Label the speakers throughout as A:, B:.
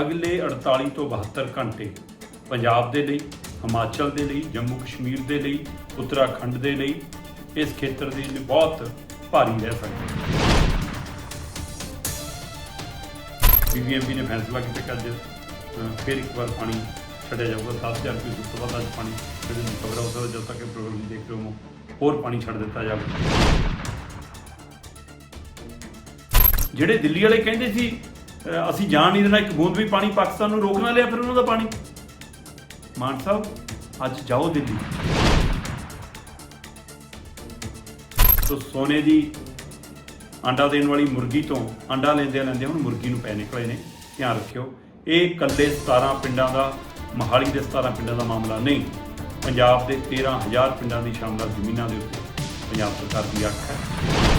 A: ਅਗਲੇ 48 ਤੋਂ 72 ਘੰਟੇ ਪੰਜਾਬ ਦੇ ਲਈ, ਹਿਮਾਚਲ ਦੇ ਲਈ, ਜੰਮੂ ਕਸ਼ਮੀਰ ਦੇ ਲਈ, ਉੱਤਰਾਖੰਡ ਦੇ ਲਈ ਇਸ ਖੇਤਰ ਦੇ ਬਹੁਤ ਭਾਰੀ ਰਹਿ ਸਕਦੇ ਹਨ ਬੀਬੀਐਮਬੀ ਨੇ ਫੈਸਲਾ ਕੀਤਾ ਕਿ ਅੱਜ ਫਿਰ ਇੱਕ ਵਾਰ ਪਾਣੀ ਛੱਡਿਆ ਜਾਊਗਾ। 10000 ਕਿਊਸੈਕ ਤੋਂ ਬਾਅਦ ਅੱਜ ਪਾਣੀ ਛੱਡਣ ਦੀ ਖਬਰ ਉਸ ਦਾ ਜਦ ਤੱਕ ਇਹ ਪ੍ਰੋਗਰਾਮ ਦੇਖ ਰਹੇ ਹੋ ਹੋਰ ਪਾਣੀ ਛੱਡ ਦਿੱਤਾ ਜਾਵੇ। ਜਿਹੜੇ ਦਿੱਲੀ ਵਾਲੇ ਕਹਿੰਦੇ ਸੀ ਅ, ਅਸੀਂ ਜਾਣ ਨਹੀਂ ਦੇਣਾ ਇੱਕ ਬੂੰਦ ਵੀ ਪਾਣੀ ਪਾਕਿਸਤਾਨ ਨੂੰ ਰੋਕ ਨਾ ਲਿਆ ਫਿਰ ਉਹਨਾਂ ਦਾ ਪਾਣੀ। ਮਾਨ ਸਾਹਿਬ ਅੱਜ ਜਾਓ ਦਿੱਲੀ। ਤੋ ਸੋਨੇ ਦੀ ਆਂਡਾ ਦੇਣ ਵਾਲੀ ਮੁਰਗੀ ਤੋਂ ਆਂਡਾ ਲੈਂਦੇ ਲੈਂਦੇ ਹੁਣ ਮੁਰਗੀ ਨੂੰ ਪੈ ਨਿਕਲੇ ਨੇ। ਧਿਆਨ ਰੱਖਿਓ ਇਹ ਇਕੱਲੇ 17 ਪਿੰਡਾਂ ਦਾ ਮਹਾਲੀ ਦੇ 17 ਪਿੰਡਾਂ ਦਾ ਮਾਮਲਾ ਨਹੀਂ। ਪੰਜਾਬ ਦੇ 13000 ਪਿੰਡਾਂ ਦੀ ਸ਼ਾਨਦਾਰ ਜ਼ਮੀਨਾਂ ਦੇ ਉੱਤੇ ਪੰਜਾਬ ਸਰਕਾਰ ਦੀ ਅੱਖ ਹੈ।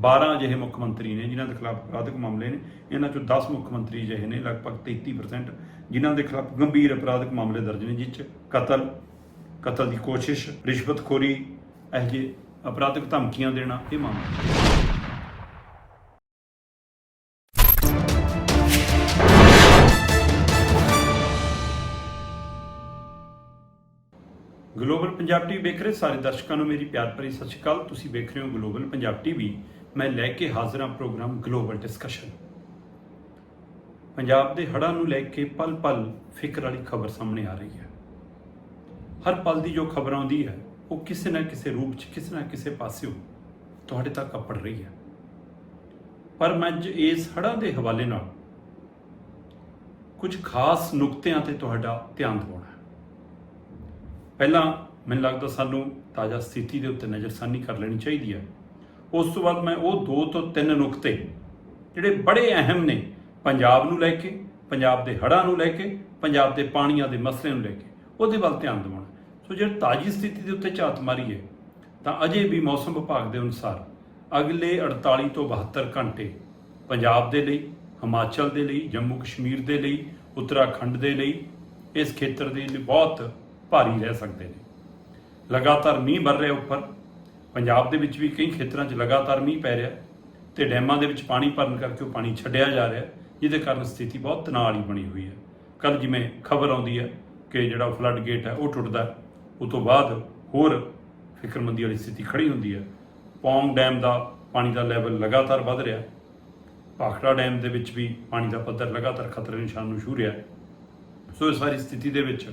A: 12 ਅਜਿਹੇ ਮੁੱਖ ਮੰਤਰੀ ਨੇ ਜਿਨ੍ਹਾਂ ਦੇ ਖਿਲਾਫ ਅਪਰਾਧਿਕ ਮਾਮਲੇ ਨੇ, ਇਹਨਾਂ ਚੋਂ 10 ਮੁੱਖ ਮੰਤਰੀ ਅਜਿਹੇ ਨੇ, ਲਗਭਗ 33% ਜਿਨ੍ਹਾਂ ਦੇ ਖਿਲਾਫ ਗੰਭੀਰ ਅਪਰਾਧਿਕ ਮਾਮਲੇ ਦਰਜ ਨੇ, ਜਿਸ 'ਚ ਕਤਲ ਕਤਲ ਦੀ ਕੋਸ਼ਿਸ਼ ਰਿਸ਼ਵਤਖੋਰੀ ਇਹ ਜਿਹੇ ਅਪਰਾਧਿਕ ਧਮਕੀਆਂ ਦੇਣਾ ਇਹ ਮਾਮਲਾ ਗਲੋਬਲ ਪੰਜਾਬ ਟੀਵੀ ਵੇਖ ਰਹੇ ਸਾਰੇ ਦਰਸ਼ਕਾਂ ਨੂੰ ਮੇਰੀ ਪਿਆਰ ਭਰੀ ਸਤਿ ਸ਼੍ਰੀ ਅਕਾਲ। ਤੁਸੀਂ ਵੇਖ ਰਹੇ ਹੋ ਗਲੋਬਲ ਪੰਜਾਬ ਟੀਵੀ ਮੈਂ ਲੈ ਕੇ ਹਾਜ਼ਰ ਹਾਂ ਪ੍ਰੋਗਰਾਮ ਗਲੋਬਲ ਡਿਸਕਸ਼ਨ। ਪੰਜਾਬ ਦੇ ਹੜ੍ਹਾਂ ਨੂੰ ਲੈ ਕੇ ਪਲ-ਪਲ ਫਿਕਰ ਵਾਲੀ ਖਬਰ ਸਾਹਮਣੇ ਆ ਰਹੀ ਹੈ। ਹਰ ਪਲ ਦੀ ਜੋ ਖਬਰ ਆਉਂਦੀ ਹੈ, ਉਹ ਕਿਸੇ ਨਾ ਕਿਸੇ ਰੂਪ 'ਚ, ਕਿਸੇ ਨਾ ਕਿਸੇ ਪਾਸਿਓਂ ਤੁਹਾਡੇ ਤੱਕ ਅੱਪੜ ਰਹੀ ਹੈ। ਪਰ ਮੈਂ ਅੱਜ ਇਸ ਹੜ੍ਹਾਂ ਦੇ ਹਵਾਲੇ ਨਾਲ ਕੁਝ ਖਾਸ ਨੁਕਤਿਆਂ ਤੇ ਤੁਹਾਡਾ ਧਿਆਨ ਦਿਵਾਉਣਾ ਪਹਿਲਾਂ ਮੈਨੂੰ ਲੱਗਦਾ ਸਾਨੂੰ ਤਾਜ਼ਾ ਸਥਿਤੀ ਦੇ ਉੱਤੇ ਨਜ਼ਰਸਾਨੀ ਕਰ ਲੈਣੀ ਚਾਹੀਦੀ ਹੈ। ਉਸ ਤੋਂ ਬਾਅਦ ਮੈਂ ਉਹ ਦੋ ਤੋਂ ਤਿੰਨ ਨੁਕਤੇ, ਜਿਹੜੇ ਬੜੇ ਅਹਿਮ ਨੇ, ਪੰਜਾਬ ਨੂੰ ਲੈ ਕੇ, ਪੰਜਾਬ ਦੇ ਹੜ੍ਹਾਂ ਨੂੰ ਲੈ ਕੇ, ਪੰਜਾਬ ਦੇ ਪਾਣੀਆਂ ਦੇ ਮਸਲੇ ਨੂੰ ਲੈ ਕੇ, ਉਹਦੇ ਵੱਲ ਧਿਆਨ ਦਿਵਾਉਣਾ। ਸੋ ਜੇ ਤਾਜੀ ਸਥਿਤੀ ਦੇ ਉੱਤੇ ਝਾਤ ਮਾਰੀਏ ਤਾਂ ਅਜੇ ਵੀ ਮੌਸਮ ਵਿਭਾਗ ਦੇ ਅਨੁਸਾਰ ਅਗਲੇ 48 ਤੋਂ 72 ਘੰਟੇ ਪੰਜਾਬ ਦੇ ਲਈ, ਹਿਮਾਚਲ ਦੇ ਲਈ, ਜੰਮੂ ਕਸ਼ਮੀਰ ਦੇ ਲਈ, ਉੱਤਰਾਖੰਡ ਦੇ ਲਈ ਇਸ ਖੇਤਰ ਦੇ ਲਈ ਬਹੁਤ ਭਾਰੀ ਰਹਿ ਸਕਦੇ ਨੇ। ਲਗਾਤਾਰ ਮੀਂਹ ਵਰ ਰਿਹਾ ਉੱਪਰ ਪੰਜਾਬ ਦੇ ਵਿੱਚ ਵੀ ਕਈ ਖੇਤਰਾਂ 'ਚ ਲਗਾਤਾਰ ਮੀਂਹ ਪੈ ਰਿਹਾ ਤੇ ਡੈਮਾਂ ਦੇ ਵਿੱਚ ਪਾਣੀ ਭਰਨ ਕਰਕੇ ਉਹ ਪਾਣੀ ਛੱਡਿਆ ਜਾ ਰਿਹਾ, ਜਿਹਦੇ ਕਾਰਨ ਸਥਿਤੀ ਬਹੁਤ ਤਣਾਅ ਵਾਲੀ ਬਣੀ ਹੋਈ ਹੈ। ਕੱਲ ਜਿਵੇਂ ਖਬਰ ਆਉਂਦੀ ਹੈ ਕਿ ਜਿਹੜਾ ਫਲੱਡ ਗੇਟ ਹੈ, ਉਹ ਟੁੱਟਦਾ ਹੈ। ਉਹ ਤੋਂ ਬਾਅਦ ਹੋਰ ਫਿਕਰਮੰਦੀ ਵਾਲੀ ਸਥਿਤੀ ਖੜੀ ਹੁੰਦੀ ਹੈ। ਪੌਂਗ ਡੈਮ ਦਾ ਪਾਣੀ ਦਾ ਲੈਵਲ ਲਗਾਤਾਰ ਵੱਧ ਰਿਹਾ ਭਾਖੜਾ ਡੈਮ ਦੇ ਵਿੱਚ ਵੀ ਪਾਣੀ ਦਾ ਪੱਧਰ ਲਗਾਤਾਰ ਖਤਰੇ ਨਿਸ਼ਾਨ ਨੂੰ ਛੂਹ ਰਿਹਾ ਸੋ ਇਸ ਸਾਰੀ ਸਥਿਤੀ ਦੇ ਵਿੱਚ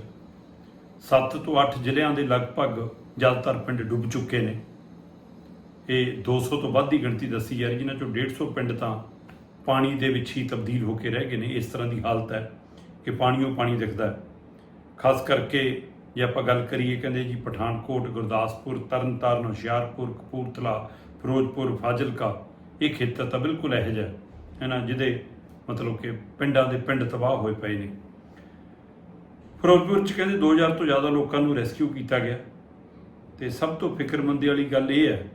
A: 7 ਤੋਂ 8 ਜ਼ਿਲ੍ਹਿਆਂ ਦੇ ਲਗਭਗ ਜ਼ਿਆਦਾਤਰ ਪਿੰਡ ਡੁੱਬ ਚੁੱਕੇ ਨੇ। ਇਹ 200 ਤੋਂ ਵੱਧ ਦੀ ਗਿਣਤੀ ਦੱਸੀ ਜਾ ਰਹੀ, ਜਿਨ੍ਹਾਂ ਚੋਂ 150 ਪਿੰਡ ਤਾਂ ਪਾਣੀ ਦੇ ਵਿੱਚ ਹੀ ਤਬਦੀਲ ਹੋ ਕੇ ਰਹਿ ਗਏ ਨੇ। ਇਸ ਤਰ੍ਹਾਂ ਦੀ ਹਾਲਤ ਹੈ ਕਿ ਪਾਣੀਓ ਪਾਣੀ ਦਿਖਦਾ ਹੈ। ਖਾਸ ਕਰਕੇ ਜੇ ਆਪਾਂ ਗੱਲ ਕਰੀਏ, ਕਹਿੰਦੇ ਜੀ ਪਠਾਨਕੋਟ, ਗੁਰਦਾਸਪੁਰ, ਤਰਨਤਾਰਨ, ਹੁਸ਼ਿਆਰਪੁਰ, ਕਪੂਰਥਲਾ, ਫਿਰੋਜ਼ਪੁਰ, ਫਾਜ਼ਿਲਕਾ, ਇਹ ਖੇਤਰ ਤਾਂ ਬਿਲਕੁਲ ਇਹੋ ਜਿਹਾ ਹੈ ਨਾ, ਜਿਹਦੇ ਮਤਲਬ ਕਿ ਪਿੰਡਾਂ ਦੇ ਪਿੰਡ ਤਬਾਹ ਹੋਏ ਪਏ ਨੇ। ਫਿਰੋਜ਼ਪੁਰ ਚ ਕਹਿੰਦੇ 2000 ਤੋਂ ਜ਼ਿਆਦਾ ਲੋਕਾਂ ਨੂੰ ਰੈਸਕਿਊ ਕੀਤਾ ਗਿਆ। ਤੇ ਸਭ ਤੋਂ ਫਿਕਰਮੰਦੀ ਵਾਲੀ ਗੱਲ ਇਹ ਹੈ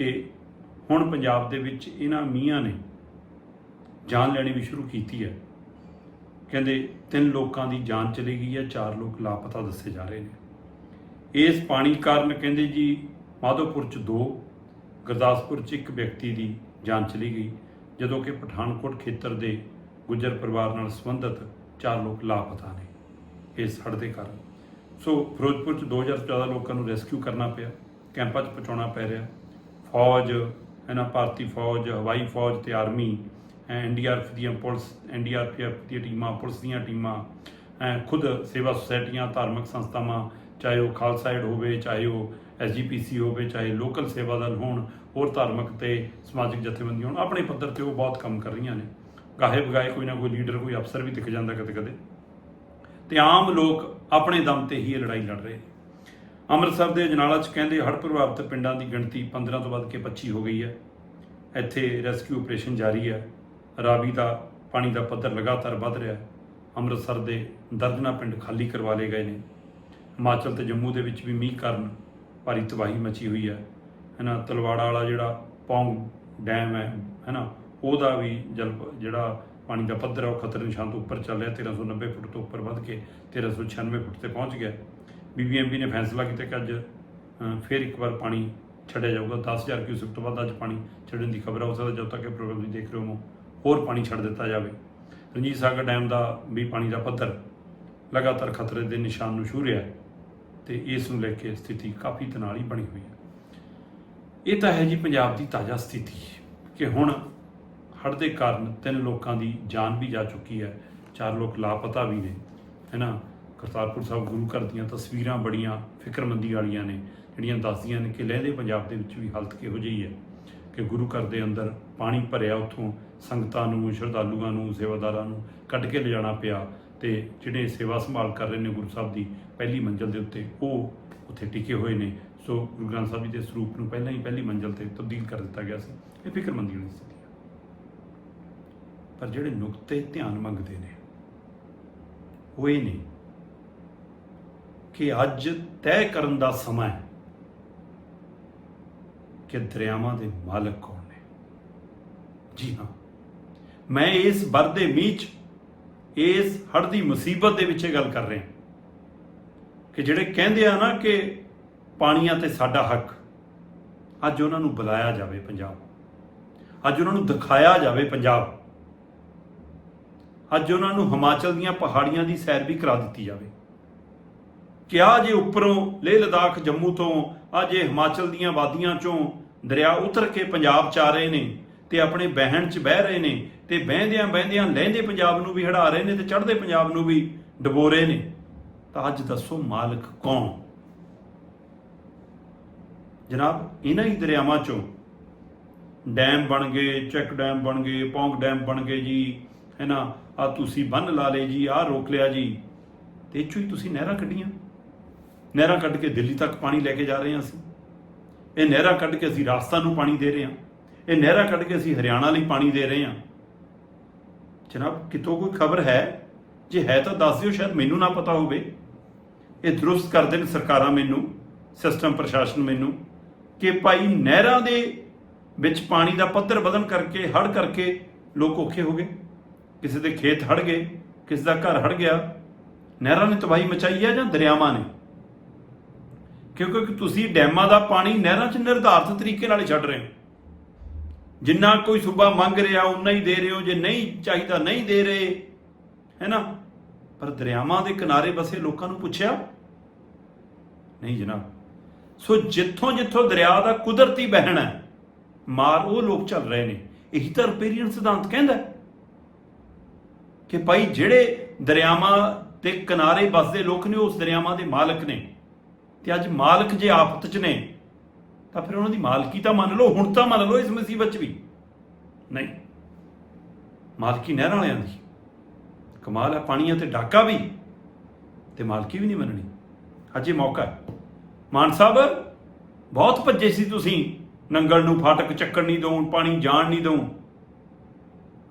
A: ਕਿ ਹੁਣ ਪੰਜਾਬ ਦੇ ਵਿੱਚ ਇਹਨਾਂ ਮੀਆਂ ਨੇ ਜਾਨ ਲੈਣੀ ਵੀ ਸ਼ੁਰੂ ਕੀਤੀ ਹੈ। ਕਹਿੰਦੇ ਤਿੰਨ ਲੋਕਾਂ ਦੀ ਜਾਨ ਚਲੀ ਗਈ ਹੈ, ਚਾਰ ਲੋਕ ਲਾਪਤਾ ਦੱਸੇ ਜਾ ਰਹੇ ਨੇ। ਇਸ ਪਾਣੀ ਕਾਰਨ ਕਹਿੰਦੇ ਜੀ ਮਾਧੋਪੁਰ ਚ ਦੋ, ਗੁਰਦਾਸਪੁਰ ਚ ਇੱਕ ਵਿਅਕਤੀ ਦੀ ਜਾਨ ਚਲੀ ਗਈ, ਜਦੋਂ ਕਿ ਪਠਾਨਕੋਟ ਖੇਤਰ ਦੇ ਗੁੱਜਰ ਪਰਿਵਾਰ ਨਾਲ ਸੰਬੰਧਿਤ ਚਾਰ ਲੋਕ ਲਾਪਤਾ ਨੇ ਇਸ ਹੜ੍ਹ ਦੇ ਕਾਰਨ। ਸੋ ਫਿਰੋਜ਼ਪੁਰ ਚ 2000 ਤੋਂ ਜ਼ਿਆਦਾ ਲੋਕਾਂ ਨੂੰ ਰੈਸਕਿਊ ਕਰਨਾ ਪਿਆ, ਕੈਂਪਾਂ 'ਚ ਪਹੁੰਚਾਉਣਾ ਪੈ ਰਿਹਾ। ਫੌਜ ਹੈ ਨਾ ਭਾਰਤੀ ਫੌਜ, ਹਵਾਈ ਫੌਜ ਤੇ ਆਰਮੀ ਐਨਡੀਆਰਐਫ ਦੀਆਂ ਪੁਲਿਸ ਐਨਡੀਆਰਐਫ ਦੀਆਂ ਟੀਮਾਂ, ਪੁਲਿਸ ਦੀਆਂ ਟੀਮਾਂ, ਐਂ ਖੁਦ ਸੇਵਾ ਸੁਸਾਇਟੀਆਂ, ਧਾਰਮਿਕ ਸੰਸਥਾਵਾਂ, ਚਾਹੇ ਉਹ ਖਾਲਸਾ ਏਡ ਹੋਵੇ, ਚਾਹੇ ਉਹ ਐਸਜੀਪੀਸੀ ਹੋਵੇ, ਚਾਹੇ ਲੋਕਲ ਸੇਵਾ ਦਲ ਹੋਣ, ਹੋਰ ਧਾਰਮਿਕ ਤੇ ਸਮਾਜਿਕ ਜਥੇਬੰਦੀਆਂ ਹੋਣ, ਆਪਣੇ ਪੱਧਰ ਤੇ ਉਹ ਬਹੁਤ ਕੰਮ ਕਰ ਰਹੀਆਂ ਨੇ। ਗਾਹੇ ਬਗਾਏ ਕੋਈ ਨਾ ਕੋਈ ਲੀਡਰ, ਕੋਈ ਅਫਸਰ ਵੀ ਦਿਖ ਜਾਂਦਾ ਕਦੇ ਕਦੇ। ਤੇ ਆਮ ਲੋਕ ਆਪਣੇ ਦਮ ਤੇ ਹੀ ਇਹ ਲੜਾਈ ਲੜ ਰਹੇ ਅੰਮ੍ਰਿਤਸਰ ਦੇ ਜਨਾਲਾ 'ਚ ਕਹਿੰਦੇ ਹੜ੍ਹ ਪ੍ਰਭਾਵਿਤ ਪਿੰਡਾਂ ਦੀ ਗਿਣਤੀ 15 ਤੋਂ ਵੱਧ ਕੇ 25 ਹੋ ਗਈ ਹੈ। ਇੱਥੇ ਰੈਸਕਿਊ ਆਪਰੇਸ਼ਨ ਜਾਰੀ ਹੈ। ਰਾਵੀ ਦਾ ਪਾਣੀ ਦਾ ਪੱਧਰ ਲਗਾਤਾਰ ਵੱਧ ਰਿਹਾ ਹੈ। ਅੰਮ੍ਰਿਤਸਰ ਦੇ ਦਰਜਨਾ ਪਿੰਡ ਖਾਲੀ ਕਰਵਾ ਲਏ ਗਏ ਨੇ। ਹਿਮਾਚਲ ਤੇ ਜੰਮੂ ਦੇ ਵਿੱਚ ਵੀ ਮੀਂਹ ਕਾਰਨ ਭਾਰੀ ਤਬਾਹੀ ਮਚੀ ਹੋਈ ਹੈ। ਹੈਨਾ, ਤਲਵਾੜਾ ਵਾਲਾ ਜਿਹੜਾ ਪੌਂਗ ਡੈਮ ਹੈ, ਹੈਨਾ, ਉਹਦਾ ਵੀ ਜਲ ਜਿਹੜਾ ਪਾਣੀ ਦਾ ਪੱਧਰ ਹੈ, ਉਹ ਖਤਰੇ ਨਿਸ਼ਾਨ ਤੋਂ ਉੱਪਰ ਚੱਲ ਰਿਹਾ। 1390 ਫੁੱਟ ਤੋਂ ਉੱਪਰ ਵੱਧ ਕੇ 1396 ਫੁੱਟ ਤੇ ਪਹੁੰਚ ਗਿਆ। ਬੀਬੀਐਮਬੀ ਨੇ ਫੈਸਲਾ ਕੀਤਾ ਕਿ ਅੱਜ ਫਿਰ ਇੱਕ ਵਾਰ ਪਾਣੀ ਛੱਡਿਆ ਜਾਊਗਾ। 10000 ਕਿਊਸੈਕ ਤੋਂ ਬਾਅਦ ਅੱਜ ਪਾਣੀ ਛੱਡਣ ਦੀ ਖਬਰ ਹੈ ਉਸ ਦਾ ਜਦ ਤੱਕ ਇਹ ਪ੍ਰੋਗਰਾਮ ਤੁਸੀਂ ਦੇਖ ਰਹੇ ਹੋ ਹੋਰ ਪਾਣੀ ਛੱਡ ਦਿੱਤਾ ਜਾਵੇ। ਰਣਜੀਤ ਸਾਗਰ ਡੈਮ ਦਾ ਵੀ ਪਾਣੀ ਦਾ ਪੱਧਰ ਲਗਾਤਾਰ ਖਤਰੇ ਦੇ ਨਿਸ਼ਾਨ ਨੂੰ ਛੂਹ ਰਿਹਾ ਹੈ ਤੇ ਇਸ ਨੂੰ ਲੈ ਕੇ ਸਥਿਤੀ ਕਾਫੀ ਤਣਾਅ ਬਣੀ ਹੋਈ ਹੈ। ਇਹ ਤਾਂ ਹੈ ਜੀ ਪੰਜਾਬ ਦੀ ਤਾਜ਼ਾ ਸਥਿਤੀ ਕਿ ਹੁਣ ਹੜ੍ਹ ਦੇ ਕਾਰਨ ਤਿੰਨ ਲੋਕਾਂ ਦੀ ਜਾਨ ਵੀ ਜਾ ਚੁੱਕੀ ਹੈ। ਚਾਰ ਲੋਕ ਲਾਪਤਾ ਵੀ ਨੇ ਹੈਨਾ ਕਰਤਾਰਪੁਰ ਸਾਹਿਬ ਗੁਰੂ ਘਰ ਦੀਆਂ ਤਸਵੀਰਾਂ ਬੜੀਆਂ ਫਿਕਰਮੰਦੀ ਵਾਲੀਆਂ ਨੇ, ਜਿਹੜੀਆਂ ਦੱਸਦੀਆਂ ਨੇ ਕਿ ਲਹਿੰਦੇ ਪੰਜਾਬ ਦੇ ਵਿੱਚ ਵੀ ਹਾਲਤ ਕਿਹੋ ਜਿਹੀ ਹੈ ਕਿ ਗੁਰੂ ਘਰ ਦੇ ਅੰਦਰ ਪਾਣੀ ਭਰਿਆ ਉੱਥੋਂ ਸੰਗਤਾਂ ਨੂੰ, ਸ਼ਰਧਾਲੂਆਂ ਨੂੰ, ਸੇਵਾਦਾਰਾਂ ਨੂੰ ਕੱਢ ਕੇ ਲਿਜਾਣਾ ਪਿਆ ਤੇ ਜਿਹੜੇ ਸੇਵਾ ਸੰਭਾਲ ਕਰ ਰਹੇ ਨੇ ਗੁਰੂ ਸਾਹਿਬ ਦੀ ਪਹਿਲੀ ਮੰਜ਼ਲ ਦੇ ਉੱਤੇ, ਉਹ ਉੱਥੇ ਟਿਕੇ ਹੋਏ ਨੇ। ਸੋ ਗੁਰੂ ਗ੍ਰੰਥ ਸਾਹਿਬ ਜੀ ਦੇ ਸਰੂਪ ਨੂੰ ਪਹਿਲਾਂ ਹੀ ਪਹਿਲੀ ਮੰਜ਼ਲ ਤੇ ਤਬਦੀਲ ਕਰ ਦਿੱਤਾ ਗਿਆ ਸੀ। ਇਹ ਫਿਕਰਮੰਦੀ ਵਾਲੀ ਸਥਿਤੀ ਹੈ। ਪਰ ਜਿਹੜੇ ਨੁਕਤੇ ਧਿਆਨ ਮੰਗਦੇ ਨੇ, ਉਹ ਇਹ ਨੇ ਕਿ ਅੱਜ ਤੈਅ ਕਰਨ ਦਾ ਸਮਾਂ ਹੈ ਕਿ ਦਰਿਆਵਾਂ ਦੇ ਮਾਲਕ ਕੌਣ ਨੇ? ਜੀ ਹਾਂ। ਮੈਂ ਇਸ ਵਰਦੇ ਮੀਂਹ 'ਚ, ਇਸ ਹੜ੍ਹ ਦੀ ਮੁਸੀਬਤ ਦੇ ਵਿੱਚ ਇਹ ਗੱਲ ਕਰ ਰਿਹਾ ਕਿ ਜਿਹੜੇ ਕਹਿੰਦੇ ਆ ਨਾ ਕਿ ਪਾਣੀਆਂ ਤੇ ਸਾਡਾ ਹੱਕ, ਅੱਜ ਉਹਨਾਂ ਨੂੰ ਬੁਲਾਇਆ ਜਾਵੇ ਪੰਜਾਬ। ਅੱਜ ਉਹਨਾਂ ਨੂੰ ਦਿਖਾਇਆ ਜਾਵੇ ਪੰਜਾਬ। ਅੱਜ ਉਹਨਾਂ ਨੂੰ ਹਿਮਾਚਲ ਦੀਆਂ ਪਹਾੜੀਆਂ ਦੀ ਸੈਰ ਵੀ ਕਰਾ ਦਿੱਤੀ ਜਾਵੇ। ਕਿ ਆ ਜੇ ਉੱਪਰੋਂ ਲੇਹ ਲਦਾਖ ਜੰਮੂ ਤੋਂ ਆ ਜੇ ਹਿਮਾਚਲ ਦੀਆਂ ਵਾਦੀਆਂ ਚੋਂ ਦਰਿਆ ਉਤਰ ਕੇ ਪੰਜਾਬ ਚ ਆ ਰਹੇ ਨੇ ਤੇ ਆਪਣੇ ਬਹਿਣ ਚ ਬਹਿ ਰਹੇ ਨੇ ਤੇ ਬਹਿੰਦਿਆਂ ਬਹਿੰਦਿਆਂ ਲਹਿੰਦੇ ਪੰਜਾਬ ਨੂੰ ਵੀ ਹੜਾ ਰਹੇ ਨੇ ਤੇ ਚੜ੍ਹਦੇ ਪੰਜਾਬ ਨੂੰ ਵੀ ਡਬੋ ਰਹੇ ਨੇ, ਤਾਂ ਅੱਜ ਦੱਸੋ ਮਾਲਕ ਕੌਣ? ਜਨਾਬ, ਇਹਨਾਂ ਹੀ ਦਰਿਆਵਾਂ ਚੋਂ ਡੈਮ ਬਣ ਗਏ, ਚੈੱਕ ਡੈਮ ਬਣ ਗਏ, ਪੌਂਗ ਡੈਮ ਬਣ ਗਏ ਜੀ ਹੈਨਾ ਆ ਤੁਸੀਂ ਬੰਨ ਲਾ ਲਏ ਜੀ ਆ ਰੋਕ ਲਿਆ ਜੀ, ਤੇ ਇਹ 'ਚੋਂ ਹੀ ਤੁਸੀਂ ਨਹਿਰਾਂ ਕੱਢੀਆਂ। ਨਹਿਰਾਂ ਕੱਢ ਕੇ ਦਿੱਲੀ ਤੱਕ ਪਾਣੀ ਲੈ ਕੇ ਜਾ ਰਹੇ ਹਾਂ ਅਸੀਂ। ਇਹ ਨਹਿਰਾਂ ਕੱਢ ਕੇ ਅਸੀਂ ਰਾਜਸਥਾਨ ਨੂੰ ਪਾਣੀ ਦੇ ਰਹੇ ਹਾਂ। ਇਹ ਨਹਿਰਾਂ ਕੱਢ ਕੇ ਅਸੀਂ ਹਰਿਆਣਾ ਲਈ ਪਾਣੀ ਦੇ ਰਹੇ ਹਾਂ। ਜਨਾਬ, ਕਿਤੋਂ ਕੋਈ ਖਬਰ ਹੈ? ਜੇ ਹੈ ਤਾਂ ਦੱਸ ਦਿਓ, ਸ਼ਾਇਦ ਮੈਨੂੰ ਨਾ ਪਤਾ ਹੋਵੇ। ਇਹ ਦਰੁਸਤ ਕਰਦੇ ਨੇ ਸਰਕਾਰਾਂ ਮੈਨੂੰ, ਸਿਸਟਮ ਪ੍ਰਸ਼ਾਸਨ ਮੈਨੂੰ, ਕਿ ਭਾਈ ਨਹਿਰਾਂ ਦੇ ਵਿੱਚ ਪਾਣੀ ਦਾ ਪੱਧਰ ਵਧਣ ਕਰਕੇ, ਹੜ੍ਹ ਕਰਕੇ ਲੋਕ ਔਖੇ ਹੋ ਗਏ। ਕਿਸੇ ਦੇ ਖੇਤ ਹੜ ਗਏ, ਕਿਸੇ ਦਾ ਘਰ ਹੜ ਗਿਆ। ਨਹਿਰਾਂ ਨੇ ਤਬਾਹੀ ਮਚਾਈ ਹੈ ਜਾਂ ਦਰਿਆਵਾਂ ਨੇ? ਕਿਉਂਕਿ ਤੁਸੀਂ ਡੈਮਾਂ ਦਾ ਪਾਣੀ ਨਹਿਰਾਂ 'ਚ ਨਿਰਧਾਰਤ ਤਰੀਕੇ ਨਾਲ ਛੱਡ ਰਹੇ ਹੋ। ਜਿੰਨਾ ਕੋਈ ਸੂਬਾ ਮੰਗ ਰਿਹਾ ਉਨਾ ਹੀ ਦੇ ਰਹੇ ਹੋ, ਜੇ ਨਹੀਂ ਚਾਹੀਦਾ ਨਹੀਂ ਦੇ ਰਹੇ, ਹੈ ਨਾ? ਪਰ ਦਰਿਆਵਾਂ ਦੇ ਕਿਨਾਰੇ ਬਸੇ ਲੋਕਾਂ ਨੂੰ ਪੁੱਛਿਆ? ਨਹੀਂ ਜਨਾਬ। ਸੋ ਜਿੱਥੋਂ ਜਿੱਥੋਂ ਦਰਿਆ ਦਾ ਕੁਦਰਤੀ ਬਹਿਣਾ ਹੈ, ਮਾਰ ਉਹ ਲੋਕ ਚੱਲ ਰਹੇ ਨੇ। ਇਹੀ ਤਾਂ ਰਪੇਰੀਅਨ ਸਿਧਾਂਤ ਕਹਿੰਦਾ ਕਿ ਭਾਈ ਜਿਹੜੇ ਦਰਿਆਵਾਂ ਦੇ ਕਿਨਾਰੇ ਵੱਸਦੇ ਲੋਕ ਨੇ ਉਸ ਦਰਿਆਵਾਂ ਦੇ ਮਾਲਕ ਨੇ। ਤੇ ਅੱਜ ਮਾਲਕ ਜੇ ਆਫਤ 'ਚ ਨੇ, ਤਾਂ ਫਿਰ ਉਹਨਾਂ ਦੀ ਮਾਲਕੀ ਤਾਂ ਮੰਨ ਲਓ, ਹੁਣ ਤਾਂ ਮੰਨ ਲਓ ਇਸ ਮੁਸੀਬਤ 'ਚ ਵੀ। ਨਹੀਂ। ਮਾਲਕੀ ਨਹਿਰਾਂ ਵਾਲਿਆਂ ਦੀ। ਕਮਾਲ ਹੈ ਪਾਣੀਆਂ ਤੇ ਡਾਕਾ ਵੀ, ਤੇ ਮਾਲਕੀ ਵੀ ਨਹੀਂ ਮੰਨਣੀ। ਅੱਜ ਇਹ ਮੌਕਾ ਹੈ। ਮਾਨ ਸਾਹਿਬ, ਬਹੁਤ ਭੱਜੇ ਸੀ ਤੁਸੀਂ, ਨੰਗਲ ਨੂੰ ਫਾਟਕ ਚੱਕਣ ਨਹੀਂ ਦਊਂ, ਪਾਣੀ ਜਾਣ ਨਹੀਂ ਦਊਂ।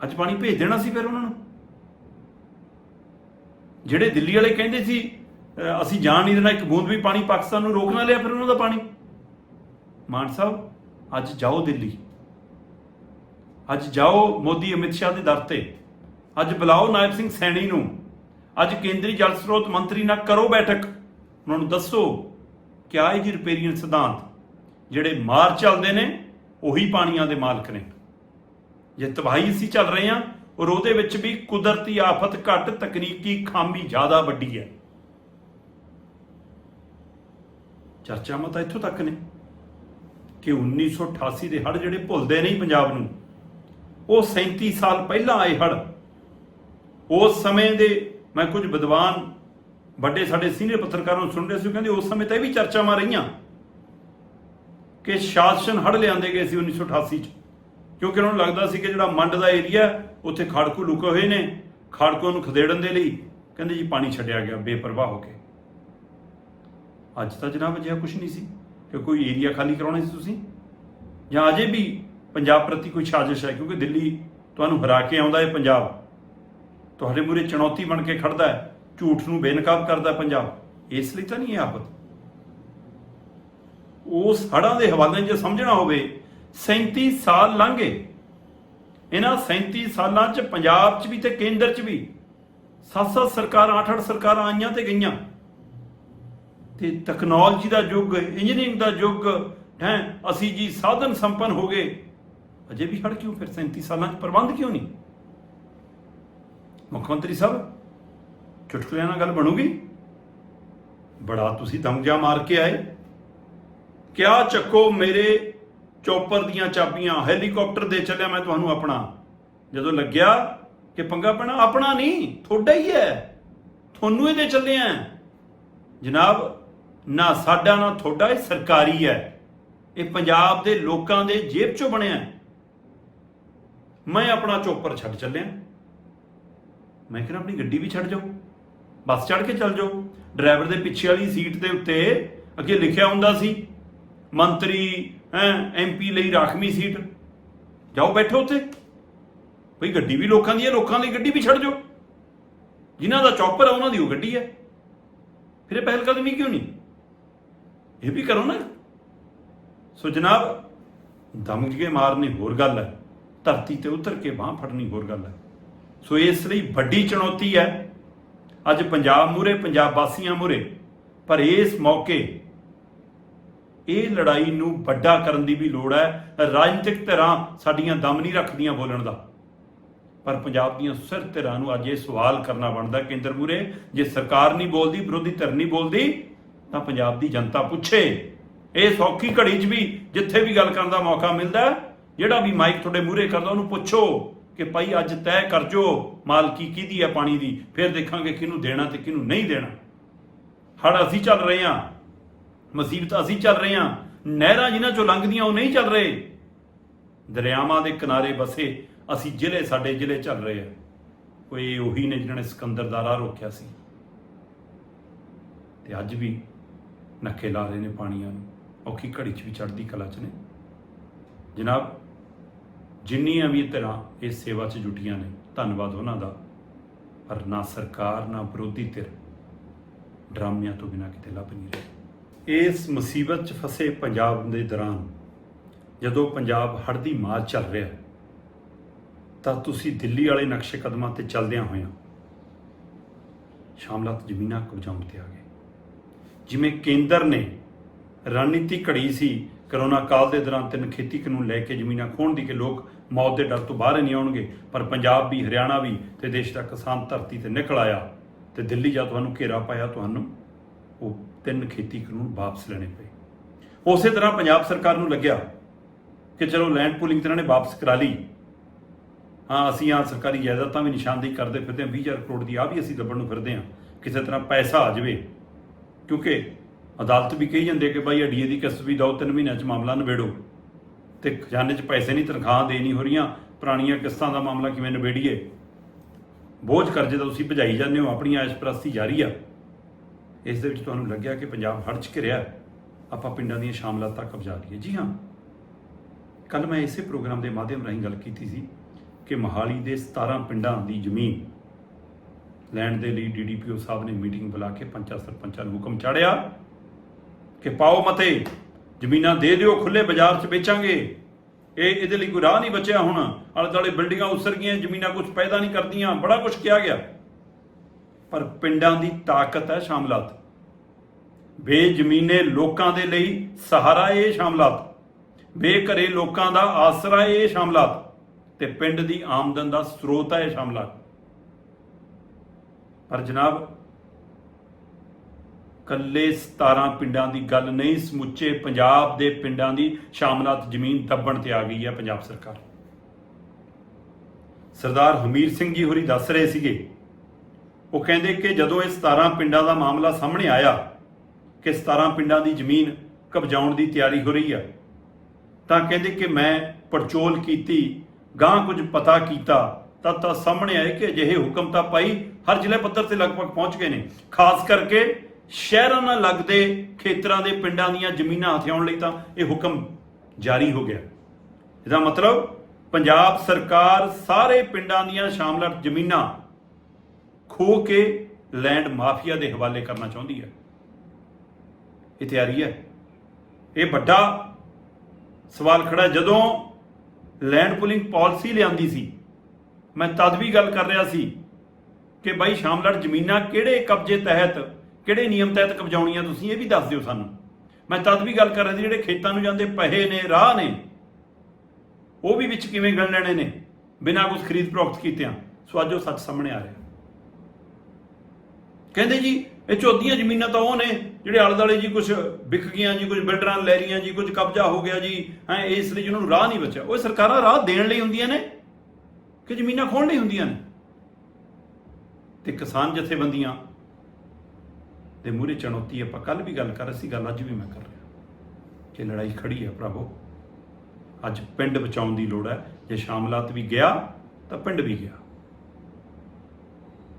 A: ਅੱਜ ਪਾਣੀ ਭੇਜ ਦੇਣਾ ਸੀ ਫਿਰ ਉਹਨਾਂ ਨੂੰ। ਜਿਹੜੇ ਦਿੱਲੀ ਵਾਲੇ ਕਹਿੰਦੇ ਸੀ ਅਸੀਂ ਜਾਣ ਨਹੀਂ ਦੇਣਾ, ਇੱਕ ਬੂੰਦ ਵੀ ਪਾਣੀ ਪਾਕਿਸਤਾਨ ਨੂੰ ਰੋਕ ਨਾ ਲਿਆ ਫਿਰ ਉਹਨਾਂ ਦਾ ਪਾਣੀ। ਮਾਨ ਸਾਹਿਬ, ਅੱਜ ਜਾਓ ਦਿੱਲੀ। ਅੱਜ ਜਾਓ ਮੋਦੀ, ਅਮਿਤ ਸ਼ਾਹ ਦੇ ਦਰ ਤੇ। ਅੱਜ ਬੁਲਾਓ ਨਾਇਬ ਸਿੰਘ ਸੈਣੀ ਨੂੰ। ਅੱਜ ਕੇਂਦਰੀ ਜਲ ਸਰੋਤ ਮੰਤਰੀ ਨਾਲ ਕਰੋ ਬੈਠਕ। ਉਹਨਾਂ ਨੂੰ ਦੱਸੋ, ਕਿਆ ਇਹ ਜੀ ਰਿਪੇਰੀਅਨ ਸਿਧਾਂਤ? ਜਿਹੜੇ ਮਾਰ ਚੱਲਦੇ ਨੇ, ਉਹੀ ਪਾਣੀਆਂ ਦੇ ਮਾਲਕ ਨੇ। ਜੇ ਤਬਾਹੀ ਅਸੀਂ ਚੱਲ ਰਹੇ ਹਾਂ, ਔਰ ਉਹਦੇ ਵਿੱਚ ਵੀ ਕੁਦਰਤੀ ਆਫਤ ਘੱਟ, ਤਕਨੀਕੀ ਖਾਮੀ ਜ਼ਿਆਦਾ ਵੱਡੀ ਹੈ। ਚਰਚਾਵਾਂ ਤਾਂ ਇੱਥੋਂ ਤੱਕ ਨੇ ਕਿ 1988 ਦੇ ਹੜ੍ਹ ਜਿਹੜੇ ਭੁੱਲਦੇ ਨਹੀਂ ਪੰਜਾਬ ਨੂੰ, ਉਹ 37 ਸਾਲ ਪਹਿਲਾਂ ਆਏ ਹੜ੍ਹ। ਉਸ ਸਮੇਂ ਦੇ ਮੈਂ ਕੁਝ ਵਿਦਵਾਨ ਵੱਡੇ ਸਾਡੇ ਸੀਨੀਅਰ ਪੱਤਰਕਾਰਾਂ ਨੂੰ ਸੁਣ ਰਹੇ ਸੀ ਕਹਿੰਦੇ ਉਸ ਸਮੇਂ ਤਾਂ ਇਹ ਵੀ ਚਰਚਾਵਾਂ ਰਹੀਆਂ ਕਿ ਸ਼ਾਸਨ ਹੜ੍ਹ ਲਿਆਂਦੇ ਗਏ ਸੀ 1988 ਚ। ਕਿਉਂਕਿ ਉਹਨਾਂ ਨੂੰ ਲੱਗਦਾ ਸੀ ਕਿ ਜਿਹੜਾ ਮੰਡ ਦਾ ਏਰੀਆ, ਉੱਥੇ ਖੜਕੂ ਲੁਕੇ ਹੋਏ ਨੇ ਖੜਕੂ ਨੂੰ ਖਦੇੜਨ ਦੇ ਲਈ। ਕਹਿੰਦੇ ਜੀ ਪਾਣੀ ਛੱਡਿਆ ਗਿਆ, ਬੇਪਰਵਾਹ ਹੋ ਕੇ। ਅੱਜ ਤਾਂ ਜਨਾਬ ਅਜਿਹਾ ਕੁਝ ਨਹੀਂ ਸੀ ਕਿ ਕੋਈ ਏਰੀਆ ਖਾਲੀ ਕਰਾਉਣਾ ਸੀ ਤੁਸੀਂ? ਜਾਂ ਅਜੇ ਵੀ ਪੰਜਾਬ ਪ੍ਰਤੀ ਕੋਈ ਸਾਜ਼ਿਸ਼ ਹੈ? ਕਿਉਂਕਿ ਦਿੱਲੀ ਤੁਹਾਨੂੰ ਹਰਾ ਕੇ ਆਉਂਦਾ ਹੈ ਪੰਜਾਬ। ਤੁਹਾਡੇ ਮੂਰੇ ਚੁਣੌਤੀ ਬਣ ਕੇ ਖੜਦਾ ਹੈ, ਝੂਠ ਨੂੰ ਬੇਨਕਾਬ ਕਰਦਾ ਪੰਜਾਬ। ਇਸ ਲਈ ਤਾਂ ਨਹੀਂ ਇਹ ਆਫਤ। ਉਸ ਹੜਾਂ ਦੇ ਹਵਾਲੇ ਜੇ ਸਮਝਣਾ ਹੋਵੇ 37 ਸਾਲ ਲੰਘੇ। ਇਹਨਾਂ 37 ਸਾਲਾਂ 'ਚ ਪੰਜਾਬ 'ਚ ਵੀ ਤੇ ਕੇਂਦਰ 'ਚ ਵੀ ਸੱਤ ਸੱਤ ਸਰਕਾਰਾਂ ਅੱਠ ਅੱਠ ਸਰਕਾਰਾਂ ਆਈਆਂ ਤੇ ਗਈਆਂ। ਤੇ ਟੈਕਨੋਲੋਜੀ ਦਾ ਯੁੱਗ ਇੰਜੀਨੀਅਰਿੰਗ ਦਾ ਯੁੱਗ, ਹੈ, ਅਸੀਂ ਜੀ ਸਾਧਨ ਸੰਪੰਨ ਹੋ ਗਏ। ਅਜੇ ਵੀ ਹੜ ਕਿਉਂ ਫਿਰ 37 ਸਾਲਾਂ 'ਚ ਪ੍ਰਬੰਧ ਕਿਉਂ ਨਹੀਂ? ਮੁੱਖ ਮੰਤਰੀ ਸਾਹਿਬ ਚੁਟਕਲਿਆਂ ਨਾਲ ਗੱਲ ਬਣੂਗੀ? ਬੜਾ ਤੁਸੀਂ ਦਮਜਾ ਮਾਰ ਕੇ ਆਏ। ਕਿਆ ਚੱਕੋ ਮੇਰੇ ਚੋਪਰ ਦੀਆਂ ਚਾਬੀਆਂ, ਹੈਲੀਕਾਪਟਰ ਦੇ ਚੱਲਿਆ ਮੈਂ ਤੁਹਾਨੂੰ ਆਪਣਾ। ਜਦੋਂ ਲੱਗਿਆ ਕਿ ਪੰਗਾ ਪੈਣਾ, ਆਪਣਾ ਨਹੀਂ, ਤੁਹਾਡਾ ਹੀ ਹੈ। ਤੁਹਾਨੂੰ ਇਹਦੇ ਚੱਲੇ ਆ। ਜਨਾਬ ਨਾ ਸਾਡਾ, ਨਾ ਤੁਹਾਡਾ, ਇਹ ਸਰਕਾਰੀ ਹੈ। ਇਹ ਪੰਜਾਬ ਦੇ ਲੋਕਾਂ ਦੇ ਜੇਬ ਚੋਂ ਬਣਿਆ ਮੈਂ ਆਪਣਾ ਚੋਪਰ ਛੱਡ ਚੱਲਿਆ। ਮੈਂ ਕਿਹਾ, ਆਪਣੀ ਗੱਡੀ ਵੀ ਛੱਡ ਜਾਓ। ਬੱਸ ਚੜ੍ਹ ਕੇ ਚੱਲ ਜਾਓ। ਡਰਾਈਵਰ ਦੇ ਪਿੱਛੇ ਵਾਲੀ ਸੀਟ ਦੇ ਉੱਤੇ ਅੱਗੇ ਲਿਖਿਆ ਹੁੰਦਾ ਸੀ, ਮੰਤਰੀ, ਹੈ ਐਮਪੀ ਲਈ ਰਾਖਵੀਂ ਸੀਟ। ਜਾਓ, ਬੈਠੋ ਉੱਥੇ। ਭਈ ਗੱਡੀ ਵੀ ਲੋਕਾਂ ਦੀ ਹੈ, ਲੋਕਾਂ ਦੀ ਗੱਡੀ ਵੀ ਛੱਡ ਜਾਓ। ਜਿਨ੍ਹਾਂ ਦਾ ਚੌਪਰ ਹੈ ਉਹਨਾਂ ਦੀ ਉਹ ਗੱਡੀ ਹੈ। ਫਿਰ ਇਹ ਪਹਿਲ ਕਦਮੀ ਕਿਉਂ ਨਹੀਂ? ਇਹ ਵੀ ਕਰੋ ਨਾ। ਸੋ ਜਨਾਬ, ਦਮ ਕੇ ਮਾਰਨੀ ਹੋਰ ਗੱਲ ਹੈ, ਧਰਤੀ ਤੇ ਉਤਰ ਕੇ ਬਾਹ ਫੜਨੀ ਹੋਰ ਗੱਲ ਹੈ। ਸੋ ਇਸ ਲਈ ਵੱਡੀ ਚੁਣੌਤੀ ਹੈ, ਅੱਜ ਪੰਜਾਬ ਮੂਰੇ ਪੰਜਾਬ ਵਾਸੀਆਂ ਮੂਰੇ ਪਰ ਇਸ ਮੌਕੇ ਇਹ ਲੜਾਈ ਨੂੰ ਵੱਡਾ ਕਰਨ ਦੀ ਵੀ ਲੋੜ ਹੈ, ਰਾਜਨੀਤਿਕ ਧਿਰਾਂ ਸਾਡੀਆਂ ਦਮ ਨਹੀਂ ਰੱਖਦੀਆਂ ਬੋਲਣ ਦਾ। ਪਰ ਪੰਜਾਬ ਦੀਆਂ ਸਿਰ ਧਿਰਾਂ ਨੂੰ ਅੱਜ ਇਹ ਸਵਾਲ ਕਰਨਾ ਬਣਦਾ ਕੇਂਦਰ ਮੂਰੇ ਜੇ ਸਰਕਾਰ ਨਹੀਂ ਬੋਲਦੀ, ਵਿਰੋਧੀ ਧਿਰ ਨਹੀਂ ਬੋਲਦੀ ਤਾਂ ਪੰਜਾਬ ਦੀ ਜਨਤਾ ਪੁੱਛੇ। ਇਹ ਸੌਖੀ ਘੜੀ 'ਚ ਵੀ ਜਿੱਥੇ ਵੀ ਗੱਲ ਕਰਨ ਦਾ ਮੌਕਾ ਮਿਲਦਾ ਜਿਹੜਾ ਵੀ ਮਾਈਕ ਤੁਹਾਡੇ ਮੂਹਰੇ ਕਰਦਾ, ਉਹਨੂੰ ਪੁੱਛੋ ਕਿ ਭਾਈ ਅੱਜ ਤੈਅ ਕਰ ਜੋ, ਮਾਲਕੀ ਕਿਹਦੀ ਹੈ ਪਾਣੀ ਦੀ, ਫਿਰ ਦੇਖਾਂਗੇ ਕਿਹਨੂੰ ਦੇਣਾ ਤੇ ਕਿਹਨੂੰ ਨਹੀਂ ਦੇਣਾ। ਹੜ ਅਸੀਂ ਚੱਲ ਰਹੇ ਹਾਂ, ਮੁਸੀਬਤ ਅਸੀਂ ਚੱਲ ਰਹੇ ਹਾਂ, ਨਹਿਰਾਂ ਜਿਨ੍ਹਾਂ ਚੋਂ ਲੰਘਦੀਆਂ ਉਹ ਨਹੀਂ ਚੱਲ ਰਹੇ। ਦਰਿਆਵਾਂ ਦੇ ਕਿਨਾਰੇ ਬਸੇ ਅਸੀਂ ਜ਼ਿਲ੍ਹੇ ਸਾਡੇ ਜ਼ਿਲ੍ਹੇ ਚੱਲ ਰਹੇ ਆ ਕੋਈ ਉਹੀ ਨੇ ਜਿਨ੍ਹਾਂ ਨੇ ਸਿਕੰਦਰ ਦਾ ਰਾਹ ਰੋਕਿਆ ਸੀ। ਤੇ ਅੱਜ ਵੀ ਨੱਕੇ ਲਾ ਰਹੇ ਨੇ ਪਾਣੀਆਂ ਨੂੰ। ਔਖੀ ਘੜੀ 'ਚ ਵੀ ਚੜ੍ਹਦੀ ਕਲਾ 'ਚ ਨੇ। ਜਨਾਬ, ਜਿੰਨੀਆਂ ਵੀ ਤਰ੍ਹਾਂ ਇਸ ਸੇਵਾ 'ਚ ਜੁਟੀਆਂ ਨੇ, ਧੰਨਵਾਦ ਉਹਨਾਂ ਦਾ। ਪਰ ਨਾ ਸਰਕਾਰ, ਨਾ ਵਿਰੋਧੀ ਧਿਰ ਡਰਾਮਿਆਂ ਤੋਂ ਬਿਨਾਂ ਕਿਤੇ ਲੱਭ ਨਹੀਂ ਰਹੀ। ਇਸ ਮੁਸੀਬਤ 'ਚ ਫਸੇ ਪੰਜਾਬ ਦੇ ਦੌਰਾਨ, ਜਦੋਂ ਪੰਜਾਬ ਹੜ੍ਹ ਦੀ ਮਾਰ ਚੱਲ ਰਿਹਾ, ਤਾਂ ਤੁਸੀਂ ਦਿੱਲੀ ਵਾਲੇ ਨਕਸ਼ੇ ਕਦਮਾਂ ਤੇ ਚੱਲਦਿਆਂ ਹੋਇਆਂ ਸ਼ਾਮਲਾਤ ਜ਼ਮੀਨਾਂ ਕਬਜ਼ਾਉਣ ਤੇ ਆ ਗਏ। ਜਿਵੇਂ ਕੇਂਦਰ ਨੇ ਰਣਨੀਤੀ ਘੜੀ ਸੀ, ਕਰੋਨਾ ਕਾਲ ਦੇ ਦੌਰਾਨ ਤਿੰਨ ਖੇਤੀ ਕਾਨੂੰਨ ਲੈ ਕੇ ਜ਼ਮੀਨਾਂ ਖੋਣ ਦੀ ਕਿ ਲੋਕ ਮੌਤ ਦੇ ਡਰ ਤੋਂ ਬਾਹਰ ਨਹੀਂ ਆਉਣਗੇ, ਪਰ ਪੰਜਾਬ ਵੀ, ਹਰਿਆਣਾ ਵੀ ਤੇ ਦੇਸ਼ ਦਾ ਕਿਸਾਨ ਧਰਤੀ ਤੇ ਨਿਕਲ ਆਇਆ ਤੇ ਦਿੱਲੀ ਜਾ ਤੁਹਾਨੂੰ ਘੇਰਾ ਪਾਇਆ, ਤੁਹਾਨੂੰ ਉਹ ਤਿੰਨ ਖੇਤੀ ਕਾਨੂੰਨ ਵਾਪਸ ਲੈਣੇ ਪਏ। ਉਸੇ ਤਰ੍ਹਾਂ ਪੰਜਾਬ ਸਰਕਾਰ ਨੂੰ ਲੱਗਿਆ ਕਿ ਚਲੋ ਲੈਂਡ ਪੂਲਿੰਗ ਤੇ ਇਹਨਾਂ ਨੇ ਵਾਪਸ ਕਰਾ ਲਈ। ਹਾਂ, ਅਸੀਂ ਆ ਸਰਕਾਰੀ ਜਾਇਦਾਦਾਂ ਵੀ ਨਿਸ਼ਾਨਦੇਹੀ ਕਰਦੇ ਫਿਰਦੇ ਹਾਂ 20000 ਕਰੋੜ ਦੀ ਆ ਵੀ ਅਸੀਂ ਲੱਭਣ ਨੂੰ ਫਿਰਦੇ ਹਾਂ। ਕਿਸੇ ਤਰ੍ਹਾਂ ਪੈਸਾ ਆ ਜਾਵੇ ਕਿਉਂਕਿ ਅਦਾਲਤ ਵੀ ਕਹੀ ਜਾਂਦੇ ਕਿ ਭਾਈ ਅਡੀਏ ਦੀ ਕਿਸ਼ਤ ਵੀ ਦਿਓ, ਤਿੰਨ ਮਹੀਨਿਆਂ 'ਚ ਮਾਮਲਾ ਨਿਬੇੜੋ। ਤੇ ਖਜ਼ਾਨੇ 'ਚ ਪੈਸੇ ਨਹੀਂ, ਤਨਖਾਹ ਦੇ ਨਹੀਂ ਹੋ ਰਹੀਆਂ, ਪੁਰਾਣੀਆਂ ਕਿਸ਼ਤਾਂ ਦਾ ਮਾਮਲਾ ਕਿਵੇਂ ਨਿਬੇੜੀਏ? ਬੋਝ ਕਰਜ਼ੇ ਦਾ ਤੁਸੀਂ ਭਜਾਈ ਜਾਂਦੇ ਹੋ, ਆਪਣੀ ਐਸ਼ਪ੍ਰਸਤੀ ਜਾਰੀ ਆ। ਇਸ ਦੇ ਵਿੱਚ ਤੁਹਾਨੂੰ ਲੱਗਿਆ ਕਿ ਪੰਜਾਬ ਹੜ 'ਚ ਘਿਰਿਆ ਆਪਾਂ ਪਿੰਡਾਂ ਦੀਆਂ ਸ਼ਾਮਲਾਤਾਂ ਕਬਜ਼ਾ ਲਈਏ। ਜੀ ਹਾਂ ਕੱਲ ਮੈਂ ਇਸੇ ਪ੍ਰੋਗਰਾਮ ਦੇ ਮਾਧਿਅਮ ਰਾਹੀਂ ਗੱਲ ਕੀਤੀ ਸੀ ਕਿ ਮਹਾਲੀ ਦੇ 17 ਪਿੰਡਾਂ ਦੀ ਜ਼ਮੀਨ ਲੈਣ ਦੇ ਲਈ ਡੀਡੀਪੀਓ ਸਾਹਿਬ ਨੇ ਮੀਟਿੰਗ ਬੁਲਾ ਕੇ ਪੰਚਾਂ ਸਰਪੰਚਾਂ ਨੂੰ ਹੁਕਮ ਚਾੜਿਆ ਕਿ ਪਾਓ ਮਤੇ ਜ਼ਮੀਨਾਂ ਦੇ ਦਿਓ ਖੁੱਲੇ ਬਾਜ਼ਾਰ 'ਚ ਵੇਚਾਂਗੇ। ਇਹ ਇਹਦੇ ਲਈ ਕੋਈ ਰਾਹ ਨਹੀਂ ਬਚਿਆ ਹੁਣ। ਆਲੇ ਦੁਆਲੇ ਬਿਲਡਿੰਗਾਂ ਉਸਰ ਗਈਆਂ, ਜ਼ਮੀਨਾਂ ਕੁਝ ਪੈਦਾ ਨਹੀਂ ਕਰਦੀਆਂ, ਬੜਾ ਕੁਝ ਕਿਹਾ ਗਿਆ। ਪਰ ਪਿੰਡਾਂ ਦੀ ਤਾਕਤ ਹੈ ਸ਼ਾਮਲਾਤ। ਬੇਜ਼ਮੀਨੇ ਲੋਕਾਂ ਦੇ ਲਈ ਸਹਾਰਾ ਇਹ ਸ਼ਾਮਲਾਤ। ਬੇਘਰੇ ਲੋਕਾਂ ਦਾ ਆਸਰਾ ਇਹ ਸ਼ਾਮਲਾਤ। ਤੇ ਪਿੰਡ ਦੀ ਆਮਦਨ ਦਾ ਸਰੋਤ ਹੈ ਇਹ ਸ਼ਾਮਲਾਤ। ਪਰ ਜਨਾਬ, ਕੱਲੇ 17 ਪਿੰਡਾਂ ਦੀ ਗੱਲ ਨਹੀਂ, ਸਮੁੱਚੇ ਪੰਜਾਬ ਦੇ ਪਿੰਡਾਂ ਦੀ ਸ਼ਾਮਲਾਤ ਜ਼ਮੀਨ ਦੱਬਣ ਤੇ ਆ ਗਈ ਹੈ ਪੰਜਾਬ ਸਰਕਾਰ। ਸਰਦਾਰ ਹਮੀਰ ਸਿੰਘ ਜੀ ਹੋਰੀ ਦੱਸ ਰਹੇ ਸੀਗੇ। ਉਹ ਕਹਿੰਦੇ ਕਿ ਜਦੋਂ ਇਹ 17 ਪਿੰਡਾਂ ਦਾ ਮਾਮਲਾ ਸਾਹਮਣੇ ਆਇਆ ਕਿ 17 ਪਿੰਡਾਂ ਦੀ ਜ਼ਮੀਨ ਕਬਜ਼ਾਉਣ ਦੀ ਤਿਆਰੀ ਹੋ ਰਹੀ ਆ, ਤਾਂ ਕਹਿੰਦੇ ਕਿ ਮੈਂ ਪੜਚੋਲ ਕੀਤੀ ਗਾਂ ਕੁਝ ਪਤਾ ਕੀਤਾ ਤਾਂ ਤਾਂ ਸਾਹਮਣੇ ਆਏ ਕਿ ਅਜਿਹੇ ਹੁਕਮ ਤਾਂ ਪਾਈ ਹਰ ਜ਼ਿਲ੍ਹੇ ਪੱਧਰ ਤੇ ਲਗਭਗ ਪਹੁੰਚ ਗਏ ਨੇ। ਖਾਸ ਕਰਕੇ ਸ਼ਹਿਰਾਂ ਨਾਲ ਲੱਗਦੇ ਖੇਤਰਾਂ ਦੇ ਪਿੰਡਾਂ ਦੀਆਂ ਜ਼ਮੀਨਾਂ ਹਥਿਆਉਣ ਲਈ ਤਾਂ ਇਹ ਹੁਕਮ ਜਾਰੀ ਹੋ ਗਿਆ। ਇਹਦਾ ਮਤਲਬ ਪੰਜਾਬ ਸਰਕਾਰ ਸਾਰੇ ਪਿੰਡਾਂ ਦੀਆਂ ਸ਼ਾਮਲਾਟ ਜ਼ਮੀਨਾਂ ਖੋ ਕੇ ਲੈਂਡ ਮਾਫੀਆ ਦੇ ਹਵਾਲੇ ਕਰਨਾ ਚਾਹੁੰਦੀ ਹੈ। ਇਹ ਤਿਆਰੀ ਹੈ। ਇਹ ਵੱਡਾ ਸਵਾਲ ਖੜਾ ਜਦੋਂ ਲੈਂਡ ਪੁਲਿੰਗ ਪਾਲਿਸੀ ਲਿਆਂਦੀ ਸੀ ਮੈਂ ਤਦ ਵੀ ਗੱਲ ਕਰ ਰਿਹਾ ਸੀ ਕਿ ਬਾਈ ਸ਼ਾਮਲੜ ਜ਼ਮੀਨਾਂ ਕਿਹੜੇ ਕਬਜ਼ੇ ਤਹਿਤ, ਕਿਹੜੇ ਨਿਯਮ ਤਹਿਤ ਕਬਜ਼ਾਉਣੀਆਂ ਤੁਸੀਂ ਇਹ ਵੀ ਦੱਸ ਦਿਓ ਸਾਨੂੰ। ਮੈਂ ਤਦ ਵੀ ਗੱਲ ਕਰ ਰਿਹਾ ਸੀ, ਜਿਹੜੇ ਖੇਤਾਂ ਨੂੰ ਜਾਂਦੇ ਪਹੇ ਨੇ, ਰਾਹ ਨੇ, ਉਹ ਵੀ ਵਿੱਚ ਕਿਵੇਂ ਗਣ ਲੈਣੇ ਨੇ, ਬਿਨਾਂ ਕੁਝ ਖਰੀਦ ਪ੍ਰੋਖਤ ਕੀਤਿਆਂ। ਸੋ ਅੱਜ ਉਹ ਸੱਚ ਸਾਹਮਣੇ ਆ ਰਿਹਾ। ਕਹਿੰਦੇ ਜੀ, ਇਹ ਚੌਧੀਆਂ ਜ਼ਮੀਨਾਂ ਤਾਂ ਉਹ ਨੇ, ਜਿਹੜੇ ਆਲੇ ਦੁਆਲੇ ਜੀ ਕੁਝ ਵਿਕ ਗਈਆਂ ਜੀ ਕੁਝ ਬਿਲਡਰਾਂ ਲੈ ਲਈਆਂ ਜੀ ਕੁਝ ਕਬਜ਼ਾ ਹੋ ਗਿਆ ਜੀ, ਹੈ, ਇਸ ਲਈ ਜਿਹਨਾਂ ਨੂੰ ਰਾਹ ਨਹੀਂ ਬਚਿਆ। ਉਹ ਸਰਕਾਰਾਂ ਰਾਹ ਦੇਣ ਲਈ ਹੁੰਦੀਆਂ ਨੇ। ਕਿ ਜ਼ਮੀਨਾਂ ਖੋਣ ਲਈ ਹੁੰਦੀਆਂ ਨੇ। ਤੇ ਕਿਸਾਨ ਜਥੇਬੰਦੀਆਂ ਦੇ ਮੂਹਰੇ ਚੁਣੌਤੀ ਆਪਾਂ ਕੱਲ ਵੀ ਗੱਲ ਕਰ ਰਹੇ ਸੀ, ਗੱਲ ਅੱਜ ਵੀ ਮੈਂ ਕਰ ਰਿਹਾ। ਕਿ ਲੜਾਈ ਖੜੀ ਹੈ ਭਰਾਵੋ। ਅੱਜ ਪਿੰਡ ਬਚਾਉਣ ਦੀ ਲੋੜ ਹੈ। ਜੇ ਸ਼ਾਮਲਾਤ ਵੀ ਗਿਆ, ਤਾਂ ਪਿੰਡ ਵੀ ਗਿਆ।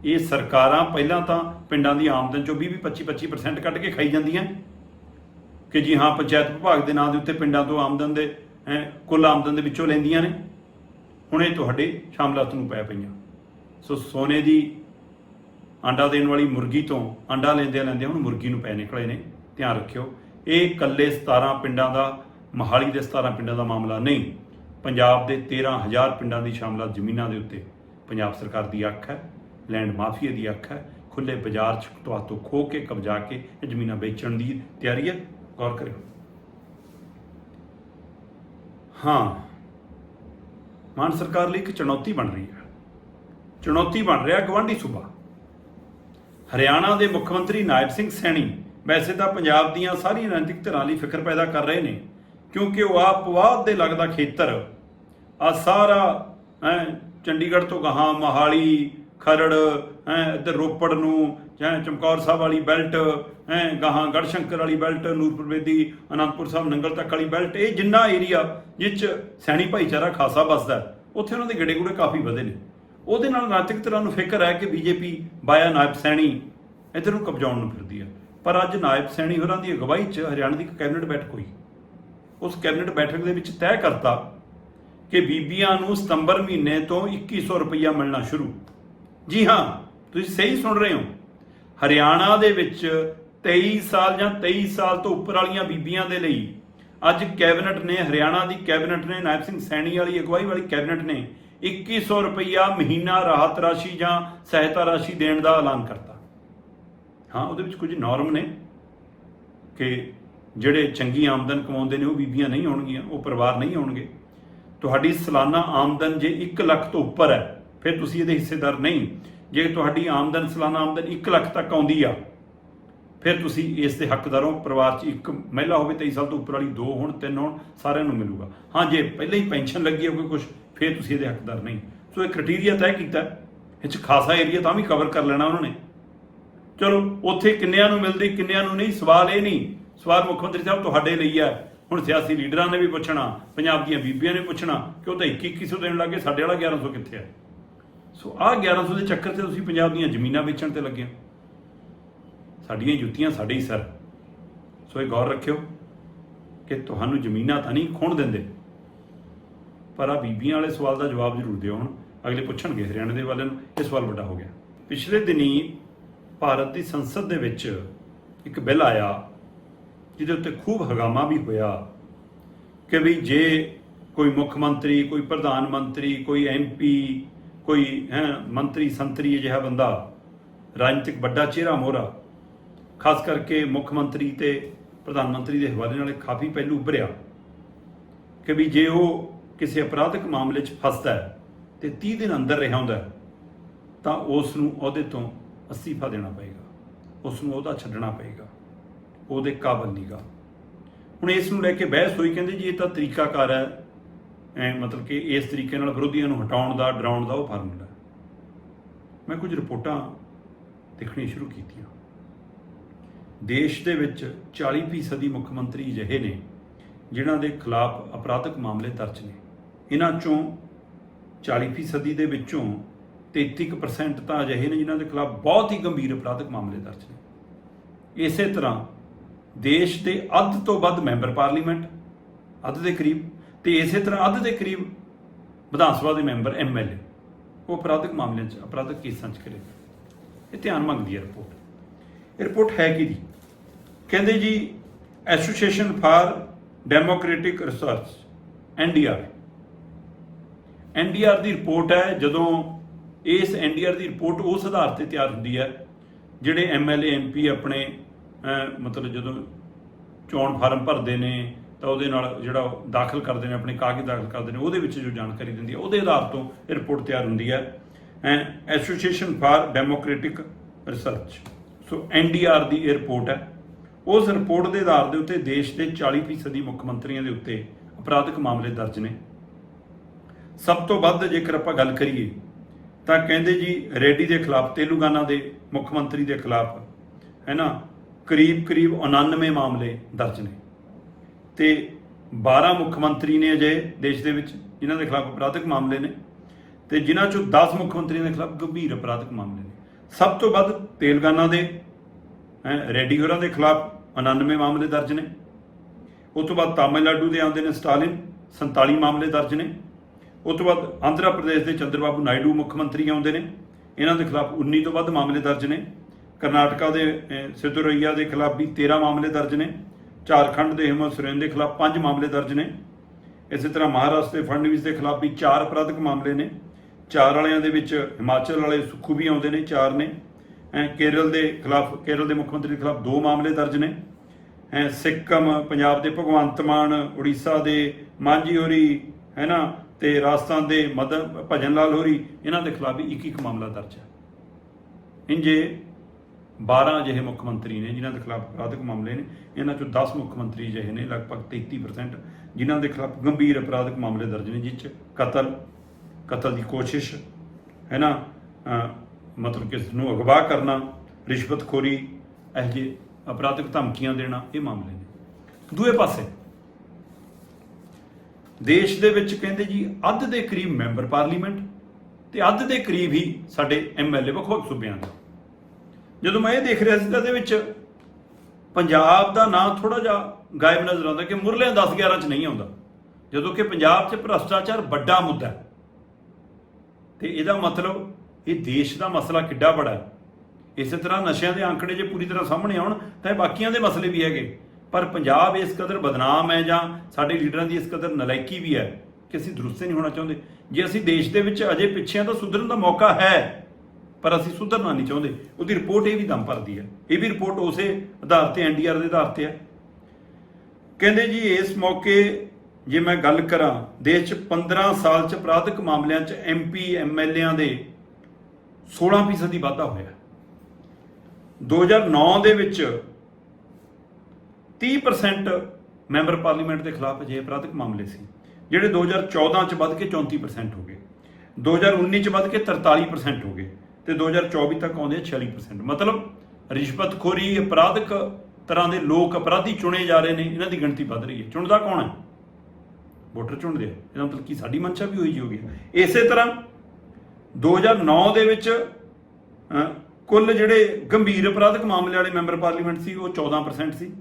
A: ਇਹ ਸਰਕਾਰਾਂ ਪਹਿਲਾਂ ਤਾਂ ਪਿੰਡਾਂ ਦੀ ਆਮਦਨ ਚੋਂ 20 25 25% ਕੱਢ ਕੇ ਖਾਈ ਜਾਂਦੀਆਂ। ਕਿ ਜੀ ਹਾਂ, ਪੰਚਾਇਤ ਵਿਭਾਗ ਦੇ ਨਾਂ ਦੇ ਉੱਤੇ ਪਿੰਡਾਂ ਤੋਂ ਆਮਦਨ ਦੇ ਕੁੱਲ ਆਮਦਨ ਦੇ ਵਿੱਚੋਂ ਲੈਂਦੀਆਂ ਨੇ। ਹੁਣੇ ਤੁਹਾਡੇ ਸ਼ਾਮਲਾਤ ਨੂੰ ਪੈ ਪਈਆਂ। ਸੋ ਸੋਨੇ ਦੀ ਆਂਡਾ ਦੇਣ ਵਾਲੀ ਮੁਰਗੀ ਤੋਂ ਆਂਡਾ ਲੈਂਦੇ ਲੈਂਦੇ ਹੁਣ ਮੁਰਗੀ ਨੂੰ ਪੈ ਨਿਕਲੇ ਨੇ। ਧਿਆਨ ਰੱਖਿਓ, ਇਹ ਇਕੱਲੇ 17 ਪਿੰਡਾਂ ਦਾ, ਮਹਾਲੀ ਦੇ 17 ਪਿੰਡਾਂ ਦਾ ਮਾਮਲਾ ਨਹੀਂ। ਪੰਜਾਬ ਦੇ 13000 ਪਿੰਡਾਂ ਦੀ ਸ਼ਾਮਲਾਤ ਜ਼ਮੀਨਾਂ ਦੇ ਉੱਤੇ। ਪੰਜਾਬ ਸਰਕਾਰ ਦੀ ਅੱਖ ਹੈ, ਲੈਂਡ ਮਾਫੀਆ ਦੀ ਅੱਖ ਹੈ ਖੁੱਲੇ ਬਾਜ਼ਾਰ 'ਚ ਤੋਂ ਖੋ ਕੇ, ਕਬਜ਼ਾ ਕੇ ਇਹ ਜ਼ਮੀਨਾਂ ਵੇਚਣ ਦੀ ਤਿਆਰੀ ਹੈ। ਗੌਰ ਕਰਿਓ। ਹਾਂ ਮਾਨ ਸਰਕਾਰ ਲਈ ਇੱਕ ਚੁਣੌਤੀ ਬਣ ਰਹੀ ਹੈ। ਚੁਣੌਤੀ ਬਣ ਰਿਹਾ ਗਵਾਂਢੀ ਸੂਬਾ। ਹਰਿਆਣਾ ਦੇ ਮੁੱਖ ਮੰਤਰੀ ਨਾਇਬ ਸਿੰਘ ਸੈਣੀ ਵੈਸੇ ਤਾਂ ਪੰਜਾਬ ਦੀਆਂ ਸਾਰੀਆਂ ਰਾਜਨੀਤਿਕ ਧਿਰਾਂ ਲਈ ਫਿਕਰ ਪੈਦਾ ਕਰ ਰਹੇ ਨੇ, ਕਿਉਂਕਿ ਉਹ ਆਪ ਦੇ ਲੱਗਦਾ ਖੇਤਰ ਆ ਸਾਰਾ ਚੰਡੀਗੜ੍ਹ ਤੋਂ ਗਾਹਾਂ ਮਹਾਲੀ ਖਰੜ, ਹੈਂ, ਇੱਧਰ ਰੋਪੜ ਨੂੰ ਜਾਂ ਚਮਕੌਰ ਸਾਹਿਬ ਵਾਲੀ ਬੈਲਟ, ਹੈਂ, ਗਾਹਾਂ ਗੜਸ਼ੰਕਰ ਵਾਲੀ ਬੈਲਟ, ਨੂਰਪੁਰ ਬੇਦੀ, ਅਨੰਦਪੁਰ ਸਾਹਿਬ, ਨੰਗਲ ਤੱਕ ਵਾਲੀ ਬੈਲਟ, ਇਹ ਜਿੰਨਾ ਏਰੀਆ ਜਿਸ 'ਚ ਸੈਣੀ ਭਾਈਚਾਰਾ ਖਾਸਾ ਵੱਸਦਾ ਉੱਥੇ ਉਹਨਾਂ ਦੇ ਗੜੇ ਗੁੜੇ ਕਾਫੀ ਵਧੇ ਨੇ। ਉਹਦੇ ਨਾਲ ਰਾਜਨੀਤਿਕ ਤਰ੍ਹਾਂ ਨੂੰ ਫਿਕਰ ਹੈ ਕਿ ਬੀਜੇਪੀ ਬਾਇਆ ਨਾਇਬ ਸੈਣੀ ਇੱਧਰ ਨੂੰ ਕਬਜ਼ਾਉਣ ਨੂੰ ਫਿਰਦੀ ਹੈ। ਪਰ ਅੱਜ ਨਾਇਬ ਸੈਣੀ ਹੋਰਾਂ ਦੀ ਅਗਵਾਈ 'ਚ ਹਰਿਆਣਾ ਦੀ ਇੱਕ ਕੈਬਨਿਟ ਬੈਠਕ ਹੋਈ। ਉਸ ਕੈਬਨਿਟ ਬੈਠਕ ਦੇ ਵਿੱਚ ਤੈਅ ਕਰਤਾ ਕਿ ਬੀਬੀਆਂ ਨੂੰ ਸਤੰਬਰ ਮਹੀਨੇ ਤੋਂ 2100 ਰੁਪਈਆ ਮਿਲਣਾ ਸ਼ੁਰੂ। ਜੀ ਹਾਂ, ਤੁਸੀਂ ਸਹੀ ਸੁਣ ਰਹੇ ਹੋ। ਹਰਿਆਣਾ ਦੇ ਵਿੱਚ 23 ਸਾਲ ਜਾਂ 23 ਸਾਲ ਤੋਂ ਉੱਪਰ ਵਾਲੀਆਂ ਬੀਬੀਆਂ ਦੇ ਲਈ ਅੱਜ ਕੈਬਨਿਟ ਨੇ, ਹਰਿਆਣਾ ਦੀ ਕੈਬਨਿਟ ਨੇ, ਨਾਇਬ ਸਿੰਘ ਸੈਣੀ ਵਾਲੀ, ਅਗਵਾਈ ਵਾਲੀ ਕੈਬਨਿਟ ਨੇ 2100 ਰੁਪਈਆ ਮਹੀਨਾ ਰਾਹਤ ਰਾਸ਼ੀ ਜਾਂ ਸਹਾਇਤਾ ਰਾਸ਼ੀ ਦੇਣ ਦਾ ਐਲਾਨ ਕਰਤਾ। ਹਾਂ, ਉਹਦੇ ਵਿੱਚ ਕੁਝ ਨਾਰਮ ਨੇ ਕਿ ਜਿਹੜੇ ਚੰਗੀ ਆਮਦਨ ਕਮਾਉਂਦੇ ਨੇ ਉਹ ਬੀਬੀਆਂ ਨਹੀਂ ਹੋਣਗੀਆਂ ਉਹ ਪਰਿਵਾਰ ਨਹੀਂ ਹੋਣਗੇ ਤੁਹਾਡੀ ਸਾਲਾਨਾ ਆਮਦਨ ਜੇ 1 ਲੱਖ ਤੋਂ ਉੱਪਰ ਹੈ ਫਿਰ ਤੁਸੀਂ ਇਹਦੇ ਹਿੱਸੇਦਾਰ ਨਹੀਂ। ਜੇ ਤੁਹਾਡੀ ਆਮਦਨ, ਸਾਲਾਨਾ ਆਮਦਨ 1 ਲੱਖ ਤੱਕ ਆਉਂਦੀ ਆ, ਫਿਰ ਤੁਸੀਂ ਇਸ ਦੇ ਹੱਕਦਾਰ ਹੋ ਪਰਿਵਾਰ 'ਚ ਇੱਕ ਮਹਿਲਾ ਹੋਵੇ 23 ਸਾਲ ਤੋਂ ਉੱਪਰ ਵਾਲੀ, ਦੋ ਹੋਣ, ਤਿੰਨ ਹੋਣ, ਸਾਰਿਆਂ ਨੂੰ ਮਿਲੂਗਾ। ਹਾਂ, ਜੇ ਪਹਿਲਾਂ ਹੀ ਪੈਨਸ਼ਨ ਲੱਗੀ ਹੋਵੇ ਕੋਈ ਕੁਝ ਫਿਰ ਤੁਸੀਂ ਇਹਦੇ ਹੱਕਦਾਰ ਨਹੀਂ। ਸੋ ਇਹ ਕ੍ਰਾਈਟੇਰੀਆ ਤੈਅ ਕੀਤਾ। ਇਹ 'ਚ ਖਾਸਾ ਏਰੀਆ ਤਾਂ ਵੀ ਕਵਰ ਕਰ ਲੈਣਾ ਉਹਨਾਂ ਨੇ। ਚਲੋ, ਉੱਥੇ ਕਿੰਨਿਆਂ ਨੂੰ ਮਿਲਦੀ, ਕਿੰਨਿਆਂ ਨੂੰ ਨਹੀਂ, ਸਵਾਲ ਇਹ ਨਹੀਂ। ਸਵਾਲ ਮੁੱਖ ਮੰਤਰੀ ਸਾਹਿਬ ਤੁਹਾਡੇ ਲਈ ਹੈ ਹੁਣ ਸਿਆਸੀ ਲੀਡਰਾਂ ਨੇ ਵੀ ਪੁੱਛਣਾ, ਪੰਜਾਬ ਦੀਆਂ ਬੀਬੀਆਂ ਨੇ ਪੁੱਛਣਾ ਕਿ ਉਹ ਤਾਂ 2100 ਦੇਣ ਲੱਗੇ, ਸਾਡੇ ਵਾਲਾ 1100 ਕਿੱਥੇ ਹੈ ਸੋ ਆਹ 1100 ਦੇ ਚੱਕਰ 'ਚ ਤੁਸੀਂ ਪੰਜਾਬ ਦੀਆਂ ਜ਼ਮੀਨਾਂ ਵੇਚਣ ਤੇ ਲੱਗੇ ਹੋ। ਸਾਡੀਆਂ ਜੁੱਤੀਆਂ ਸਾਡੇ ਹੀ ਸਰ। ਸੋ ਇਹ ਗੌਰ ਰੱਖਿਓ ਕਿ ਤੁਹਾਨੂੰ ਜ਼ਮੀਨਾਂ ਤਾਂ ਨਹੀਂ ਖੋਣ ਦਿੰਦੇ। ਪਰ ਆ ਬੀਬੀਆਂ ਵਾਲੇ ਸਵਾਲ ਦਾ ਜਵਾਬ ਜ਼ਰੂਰ ਦਿਓ ਹੁਣ। ਅਗਲੇ ਪੁੱਛਣਗੇ ਹਰਿਆਣਾ ਦੇ ਵਾਲਿਆਂ ਨੂੰ। ਇਹ ਸਵਾਲ ਵੱਡਾ ਹੋ ਗਿਆ। ਪਿਛਲੇ ਦਿਨੀ ਭਾਰਤ ਦੀ ਸੰਸਦ ਦੇ ਵਿੱਚ ਇੱਕ ਬਿੱਲ ਆਇਆ, ਜਿਹਦੇ ਉੱਤੇ ਖੂਬ ਹਗਾਮਾ ਵੀ ਹੋਇਆ ਕਿ ਵੀ ਜੇ ਕੋਈ ਮੁੱਖ ਮੰਤਰੀ, ਕੋਈ ਪ੍ਰਧਾਨ ਮੰਤਰੀ, ਕੋਈ ਐਮਪੀ ਕੋਈ, ਹੈ, ਮੰਤਰੀ, ਸੰਤਰੀ ਅਜਿਹਾ ਬੰਦਾ, ਰਾਜਨੀਤਿਕ ਵੱਡਾ ਚਿਹਰਾ ਮੋਹਰਾ, ਖਾਸ ਕਰਕੇ ਮੁੱਖ ਮੰਤਰੀ ਤੇ ਪ੍ਰਧਾਨ ਮੰਤਰੀ ਦੇ ਹਵਾਲੇ ਨਾਲ ਕਾਫੀ ਪਹਿਲੂ ਉੱਭਰਿਆ ਕਿ ਵੀ ਜੇ ਉਹ ਕਿਸੇ ਅਪਰਾਧਿਕ ਮਾਮਲੇ 'ਚ ਫਸਦਾ ਹੈ ਤੇ 30 ਦਿਨ ਅੰਦਰ ਰਿਹਾ ਹੁੰਦਾ ਤਾਂ ਉਸ ਨੂੰ ਅਹੁਦੇ ਤੋਂ ਅਸਤੀਫਾ ਦੇਣਾ ਪਏਗਾ। ਉਸ ਨੂੰ ਉਹਦਾ ਛੱਡਣਾ ਪਏਗਾ। ਉਹਦੇ ਕਾਬਲ ਨੀਗਾ। ਹੁਣ ਇਸ ਨੂੰ ਲੈ ਕੇ ਬਹਿਸ ਹੋਈ, ਕਹਿੰਦੇ ਜੀ ਇਹ ਤਾਂ ਤਰੀਕਾਕਾਰ ਹੈ। ਮਤਲਬ ਕਿ ਇਸ ਤਰੀਕੇ ਨਾਲ ਵਿਰੋਧੀਆਂ ਨੂੰ ਹਟਾਉਣ ਦਾ, ਡਰਾਉਣ ਦਾ ਉਹ ਫਾਰਮੂਲਾ ਮੈਂ ਕੁਝ ਰਿਪੋਰਟਾਂ ਦੇਖਣੀਆਂ ਸ਼ੁਰੂ ਕੀਤੀਆਂ। ਦੇਸ਼ ਦੇ ਵਿੱਚ 40% ਮੁੱਖ ਮੰਤਰੀ ਅਜਿਹੇ ਨੇ, ਜਿਨ੍ਹਾਂ ਦੇ ਖਿਲਾਫ ਅਪਰਾਧਿਕ ਮਾਮਲੇ ਦਰਜ ਨੇ। ਇਹਨਾਂ ਚੋਂ 40% ਦੇ ਵਿੱਚੋਂ 33% ਤਾਂ ਅਜਿਹੇ ਨੇ ਜਿਨ੍ਹਾਂ ਦੇ ਖਿਲਾਫ ਬਹੁਤ ਹੀ ਗੰਭੀਰ ਅਪਰਾਧਕ ਮਾਮਲੇ ਦਰਜ ਨੇ। ਇਸੇ ਤਰ੍ਹਾਂ ਦੇਸ਼ ਦੇ ਅੱਧ ਤੋਂ ਵੱਧ ਮੈਂਬਰ ਪਾਰਲੀਮੈਂਟ, ਅੱਧ ਦੇ ਕਰੀਬ ਤੇ ਇਸੇ ਤਰ੍ਹਾਂ ਅੱਧ ਦੇ ਕਰੀਬ ਵਿਧਾਨ ਸਭਾ ਦੇ ਮੈਂਬਰ ਐਮਐਲਏ ਉਹ ਅਪਰਾਧਿਕ ਮਾਮਲਿਆਂ 'ਚ, ਅਪਰਾਧਿਕ ਕੇਸਾਂ 'ਚ ਕਰੇ ਇਹ ਧਿਆਨ ਮੰਗਦੀ ਹੈ ਰਿਪੋਰਟ। ਇਹ ਰਿਪੋਰਟ ਹੈ ਕੀ ਦੀ ਕਹਿੰਦੇ ਜੀ association for democratic research NDR NDR the report ਹੈ, ਜਦੋਂ ਇਸ ਐਨਡੀਆਰ ਦੀ ਰਿਪੋਰਟ ਉਸ ਆਧਾਰ ਤੇ ਤਿਆਰ ਹੁੰਦੀ ਹੈ, ਜਿਹੜੇ ਐਮਐਲਏ ਐਮਪੀ ਆਪਣੇ ਮਤਲਬ ਜਦੋਂ ਚੋਣ ਫਾਰਮ ਭਰਦੇ ਨੇ ਤਾਂ ਉਹਦੇ ਨਾਲ ਜਿਹੜਾ ਉਹ ਦਾਖਲ ਕਰਦੇ ਨੇ, ਆਪਣੇ ਕਾਗਜ਼ ਦਾਖਲ ਕਰਦੇ ਨੇ, ਉਹਦੇ ਵਿੱਚ ਜੋ ਜਾਣਕਾਰੀ ਦਿੰਦੀ ਹੈ, ਉਹਦੇ ਆਧਾਰ ਤੋਂ ਇਹ ਰਿਪੋਰਟ ਤਿਆਰ ਹੁੰਦੀ ਹੈ। Association for democratic research so NDR ਦੀ ਇਹ ਰਿਪੋਰਟ ਹੈ। ਉਸ ਰਿਪੋਰਟ ਦੇ ਆਧਾਰ ਦੇ ਉੱਤੇ ਦੇਸ਼ ਦੇ 40% ਮੁੱਖ ਮੰਤਰੀਆਂ ਦੇ ਉੱਤੇ ਅਪਰਾਧਿਕ ਮਾਮਲੇ ਦਰਜ ਨੇ। ਸਭ ਤੋਂ ਵੱਧ ਜੇਕਰ ਆਪਾਂ ਗੱਲ ਕਰੀਏ, ਤਾਂ ਕਹਿੰਦੇ ਜੀ ਰੈਡੀ ਦੇ ਖਿਲਾਫ, ਤੇਲੰਗਾਨਾ ਦੇ ਮੁੱਖ ਮੰਤਰੀ ਦੇ ਖਿਲਾਫ ਹੈ ਨਾ ਕਰੀਬ ਕਰੀਬ 99 ਮਾਮਲੇ ਦਰਜ ਨੇ। ਤੇ 12 ਮੁੱਖ ਮੰਤਰੀ ਨੇ ਅਜੇ ਦੇਸ਼ ਦੇ ਵਿੱਚ ਜਿਨ੍ਹਾਂ ਦੇ ਖਿਲਾਫ ਅਪਰਾਧਿਕ ਮਾਮਲੇ ਨੇ ਤੇ ਜਿਨ੍ਹਾਂ ਚੋਂ 10 ਮੁੱਖ ਮੰਤਰੀਆਂ ਦੇ ਖਿਲਾਫ ਗੰਭੀਰ ਅਪਰਾਧਿਕ ਮਾਮਲੇ ਨੇ। ਸਭ ਤੋਂ ਵੱਧ ਤੇਲੰਗਾਨਾ ਦੇ ਰੈਡੀ ਹੋਰਾਂ ਦੇ ਖਿਲਾਫ 99 ਮਾਮਲੇ ਦਰਜ ਨੇ। ਉਸ ਤੋਂ ਬਾਅਦ ਤਾਮਿਲਨਾਡੂ ਦੇ ਆਉਂਦੇ ਨੇ ਸਟਾਲਿਨ 47 ਮਾਮਲੇ ਦਰਜ ਨੇ। ਉਸ ਤੋਂ ਬਾਅਦ ਆਂਧਰਾ ਪ੍ਰਦੇਸ਼ ਦੇ ਚੰਦਰਬਾਬੂ ਨਾਇਡੂ ਮੁੱਖ ਮੰਤਰੀ ਆਉਂਦੇ ਨੇ। ਇਹਨਾਂ ਦੇ ਖਿਲਾਫ 19 ਤੋਂ ਵੱਧ ਮਾਮਲੇ ਦਰਜ ਨੇ। ਕਰਨਾਟਕਾ ਦੇ ਅਹ, ਸਿੱਧੂਰਈਆ ਦੇ ਖਿਲਾਫ ਵੀ 13 ਮਾਮਲੇ ਦਰਜ ਨੇ। ਝਾਰਖੰਡ ਦੇ ਹਿਮਤ ਸੁਰੇਨ ਦੇ ਖਿਲਾਫ 5 ਮਾਮਲੇ ਦਰਜ ਨੇ। ਇਸੇ ਤਰ੍ਹਾਂ ਮਹਾਰਾਸ਼ਟਰ ਦੇ ਫੜਨਵੀਸ ਦੇ ਖਿਲਾਫ ਵੀ 4 ਅਪਰਾਧਿਕ ਮਾਮਲੇ ਨੇ। ਚਾਰ ਵਾਲਿਆਂ ਦੇ ਵਿੱਚ ਹਿਮਾਚਲ ਵਾਲੇ ਸੁੱਖੂ ਵੀ ਆਉਂਦੇ ਨੇ, ਚਾਰ ਨੇ। ਐ ਕੇਰਲ ਦੇ ਖਿਲਾਫ, ਕੇਰਲ ਦੇ ਮੁੱਖ ਮੰਤਰੀ ਦੇ ਖਿਲਾਫ ਦੋ ਮਾਮਲੇ ਦਰਜ ਨੇ। ਐ ਸਿੱਕਮ, ਪੰਜਾਬ ਦੇ ਭਗਵੰਤ ਮਾਨ, ਉੜੀਸਾ ਦੇ ਮਾਂਝੀ ਹੋਰੀ ਹੈ ਨਾ ਤੇ ਰਾਜਸਥਾਨ ਦੇ ਮਦਨ, ਭਜਨ ਲਾਲ ਹੋਰੀ, ਇਹਨਾਂ ਦੇ ਖਿਲਾਫ ਵੀ ਇੱਕ ਇੱਕ ਮਾਮਲਾ ਦਰਜ ਹੈ। ਇੰਜੇ 12 ਅਜਿਹੇ ਮੁੱਖ ਮੰਤਰੀ ਨੇ ਜਿਨ੍ਹਾਂ ਦੇ ਖਿਲਾਫ ਅਪਰਾਧਿਕ ਮਾਮਲੇ ਨੇ, ਇਹਨਾਂ ਚੋਂ 10 ਮੁੱਖ ਮੰਤਰੀ ਅਜਿਹੇ ਨੇ, ਲਗਭਗ 33% ਜਿਨ੍ਹਾਂ ਦੇ ਖਿਲਾਫ ਗੰਭੀਰ ਅਪਰਾਧਿਕ ਮਾਮਲੇ ਦਰਜ ਨੇ, ਜਿਸ 'ਚ ਕਤਲ ਕਤਲ ਦੀ ਕੋਸ਼ਿਸ਼ ਹੈ ਨਾ ਮਤਲਬ ਕਿ ਇਸ ਨੂੰ ਅਗਵਾ ਕਰਨਾ ਰਿਸ਼ਵਤਖੋਰੀ ਇਹ ਜਿਹੇ ਅਪਰਾਧਿਕ ਧਮਕੀਆਂ ਦੇਣਾ, ਇਹ ਮਾਮਲੇ ਨੇ। ਦੂਏ ਪਾਸੇ, ਦੇਸ਼ ਦੇ ਵਿੱਚ ਕਹਿੰਦੇ ਜੀ ਅੱਧ ਦੇ ਕਰੀਬ ਮੈਂਬਰ ਪਾਰਲੀਮੈਂਟ ਤੇ ਅੱਧ ਦੇ ਕਰੀਬ ਹੀ ਸਾਡੇ ਐਮਐਲਏ ਵੱਖ-ਵੱਖ ਸੂਬਿਆਂ ਦੇ। ਜਦੋਂ ਮੈਂ ਇਹ ਦੇਖ ਰਿਹਾ ਸੀ ਤਾਂ ਇਹਦੇ ਵਿੱਚ, ਪੰਜਾਬ ਦਾ ਨਾਂ ਥੋੜਾ ਜਿਹਾ ਗਾਇਬ ਨਜ਼ਰ ਆਉਂਦਾ ਕਿ ਮੁਰਲੇ 10 11 ਚ ਨਹੀਂ ਆਉਂਦਾ। ਜਦੋਂ ਕਿ ਪੰਜਾਬ 'ਚ ਭ੍ਰਸ਼ਟਾਚਾਰ ਵੱਡਾ ਮੁੱਦਾ ਹੈ। ਤੇ ਇਹਦਾ ਮਤਲਬ, ਇਹ ਦੇਸ਼ ਦਾ ਮਸਲਾ ਕਿੱਡਾ ਬੜਾ ਹੈ। ਇਸੇ ਤਰ੍ਹਾਂ ਨਸ਼ਿਆਂ ਦੇ ਅੰਕੜੇ ਜੇ ਪੂਰੀ ਤਰ੍ਹਾਂ ਸਾਹਮਣੇ ਆਉਣ, ਤਾਂ ਇਹ ਬਾਕੀਆਂ ਦੇ ਮਸਲੇ ਵੀ ਹੈਗੇ। ਪਰ ਪੰਜਾਬ ਇਸ ਕਦਰ ਬਦਨਾਮ ਹੈ ਜਾਂ ਸਾਡੇ ਲੀਡਰਾਂ ਦੀ ਇਸ ਕਦਰ ਨਲਾਇਕੀ ਵੀ ਹੈ, ਕਿ ਅਸੀਂ ਦਰੁਸਤ ਨਹੀਂ ਹੋਣਾ ਚਾਹੁੰਦੇ। ਜੇ ਅਸੀਂ ਦੇਸ਼ ਦੇ ਵਿੱਚ ਅਜੇ ਪਿੱਛੇ ਹਾਂ, ਤਾਂ ਸੁਧਰਨ ਦਾ ਮੌਕਾ ਹੈ। ਪਰ ਅਸੀਂ ਸੁਧਰਨਾ ਨਹੀਂ ਚਾਹੁੰਦੇ। ਉਹਦੀ ਰਿਪੋਰਟ ਇਹ ਵੀ ਦਮ ਭਰਦੀ ਹੈ। ਇਹ ਵੀ ਰਿਪੋਰਟ ਉਸੇ ਆਧਾਰ ਤੇ ਐਨਡੀਆਰ ਦੇ ਆਧਾਰ ਤੇ ਹੈ। ਕਹਿੰਦੇ ਜੀ, ਇਸ ਮੌਕੇ ਜੇ ਮੈਂ ਗੱਲ ਕਰਾਂ, ਦੇਸ਼ 'ਚ 15 ਸਾਲ 'ਚ ਅਪਰਾਧਿਕ ਮਾਮਲਿਆਂ 'ਚ ਐਮਪੀ ਐਮਐਲਏਆਂ ਦੇ 16% ਦੀ ਵਾਧਾ ਹੋਇਆ। 2009 ਦੇ ਵਿੱਚ 30% ਮੈਂਬਰ ਪਾਰਲੀਮੈਂਟ ਦੇ ਖਿਲਾਫ ਅਜਿਹੇ ਅਪਰਾਧਿਕ ਮਾਮਲੇ ਸੀ, ਜਿਹੜੇ 2014 ਚ ਵੱਧ ਕੇ 34% ਹੋ ਗਏ। 2019 ਚ ਵੱਧ ਕੇ 43% ਹੋ ਗਏ। ਤੇ 2024 ਤੱਕ ਆਉਂਦੇ ਆ 46% ਮਤਲਬ ਰਿਸ਼ਵਤਖੋਰੀ, ਅਪਰਾਧਕ ਤਰ੍ਹਾਂ ਦੇ ਲੋਕ ਅਪਰਾਧੀ ਚੁਣੇ ਜਾ ਰਹੇ ਨੇ, ਇਹਨਾਂ ਦੀ ਗਿਣਤੀ ਵੱਧ ਰਹੀ ਹੈ। ਚੁਣਦਾ ਕੌਣ ਹੈ? ਵੋਟਰ ਚੁਣਦੇ ਆ। ਇਹਦਾ ਮਤਲਬ ਕੀ ਸਾਡੀ ਮਨਸ਼ਾ ਵੀ ਹੋਈ ਜੀ ਹੋ ਗਈ ਇਸੇ ਤਰ੍ਹਾਂ 2009 ਦੇ ਵਿੱਚ ਕੁੱਲ ਜਿਹੜੇ ਗੰਭੀਰ ਅਪਰਾਧਕ ਮਾਮਲੇ ਵਾਲੇ ਮੈਂਬਰ ਪਾਰਲੀਮੈਂਟ ਸੀ, ਉਹ 14% ਸੀ।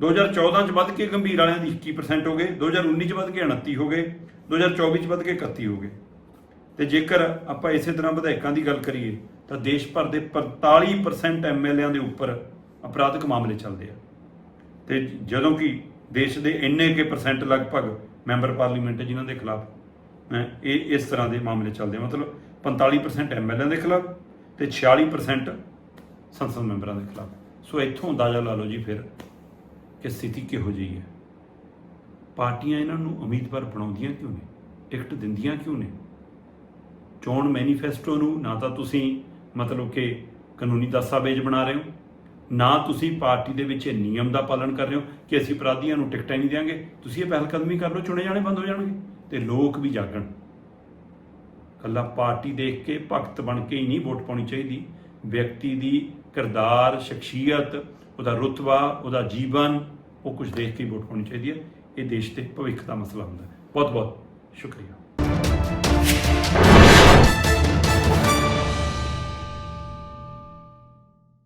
A: 2014 ਚ ਵੱਧ ਕੇ ਗੰਭੀਰ ਵਾਲਿਆਂ ਦੀ 21% ਹੋ ਗਏ। 2019 ਚ ਵੱਧ ਕੇ 29 ਹੋ ਗਏ। 2024 ਚ ਵੱਧ ਕੇ 31 ਹੋ ਗਏ। ਤੇ ਜੇਕਰ ਆਪਾਂ ਇਸੇ ਤਰ੍ਹਾਂ ਵਿਧਾਇਕਾਂ ਦੀ ਗੱਲ ਕਰੀਏ, ਤਾਂ ਦੇਸ਼ ਭਰ ਦੇ 45% ਐਮਐਲਏਆਂ ਦੇ ਉੱਪਰ ਅਪਰਾਧਿਕ ਮਾਮਲੇ ਚੱਲਦੇ ਆ। ਤੇ ਜਦੋਂ ਕਿ ਦੇਸ਼ ਦੇ ਇੰਨੇ ਕੇ ਪਰਸੈਂਟ ਲਗਭਗ ਮੈਂਬਰ ਪਾਰਲੀਮੈਂਟ ਹੈ ਜਿਨ੍ਹਾਂ ਦੇ ਖਿਲਾਫ ਇਹ ਇਸ ਤਰ੍ਹਾਂ ਦੇ ਮਾਮਲੇ ਚੱਲਦੇ ਆ। ਮਤਲਬ 45% ਐਮਐਲਏ ਦੇ ਖਿਲਾਫ ਤੇ 46% ਸੰਸਦ ਮੈਂਬਰਾਂ ਦੇ ਖਿਲਾਫ। ਸੋ ਇੱਥੋਂ ਅੰਦਾਜ਼ਾ ਲਾ ਲਓ ਜੀ ਫਿਰ ਕਿ ਸਥਿਤੀ ਕਿਹੋ ਜਿਹੀ ਹੈ। ਪਾਰਟੀਆਂ ਇਹਨਾਂ ਨੂੰ ਉਮੀਦਵਾਰ ਬਣਾਉਂਦੀਆਂ ਕਿਉਂ ਨੇ? ਟਿਕਟ ਦਿੰਦੀਆਂ ਕਿਉਂ ਨੇ? ਚੋਣ ਮੈਨੀਫੈਸਟੋ ਨੂੰ ਨਾ ਤਾਂ ਤੁਸੀਂ ਮਤਲਬ ਕਿ ਕਾਨੂੰਨੀ ਦਸਤਾਵੇਜ਼ ਬਣਾ ਰਹੇ ਹੋ, ਨਾ ਤੁਸੀਂ ਪਾਰਟੀ ਦੇ ਵਿੱਚ ਇਹ ਨਿਯਮ ਦਾ ਪਾਲਣ ਕਰ ਰਹੇ ਹੋ ਕਿ ਅਸੀਂ ਅਪਰਾਧੀਆਂ ਨੂੰ ਟਿਕਟਾਂ ਨਹੀਂ ਦਿਆਂਗੇ। ਤੁਸੀਂ ਇਹ ਪਹਿਲ ਕਦਮੀ ਕਰ ਲਓ, ਚੁਣੇ ਜਾਣੇ ਬੰਦ ਹੋ ਜਾਣਗੇ ਤੇ ਲੋਕ ਵੀ ਜਾਗਣ। ਕੱਲਾ ਪਾਰਟੀ ਦੇਖ ਕੇ ਭਗਤ ਬਣ ਕੇ ਹੀ ਨਹੀਂ ਵੋਟ ਪਾਉਣੀ ਚਾਹੀਦੀ। ਵਿਅਕਤੀ ਦੀ ਕਿਰਦਾਰ, ਸ਼ਖਸੀਅਤ, ਉਹਦਾ ਰੁਤਬਾ, ਉਹਦਾ ਜੀਵਨ, ਉਹ ਕੁਝ ਦੇਖ ਕੇ ਹੀ ਵੋਟ ਪਾਉਣੀ ਚਾਹੀਦੀ ਹੈ। ਇਹ ਦੇਸ਼ ਦੇ ਭਵਿੱਖ ਦਾ ਮਸਲਾ ਹੁੰਦਾ ਹੈ। ਬਹੁਤ ਬਹੁਤ ਸ਼ੁਕਰੀਆ।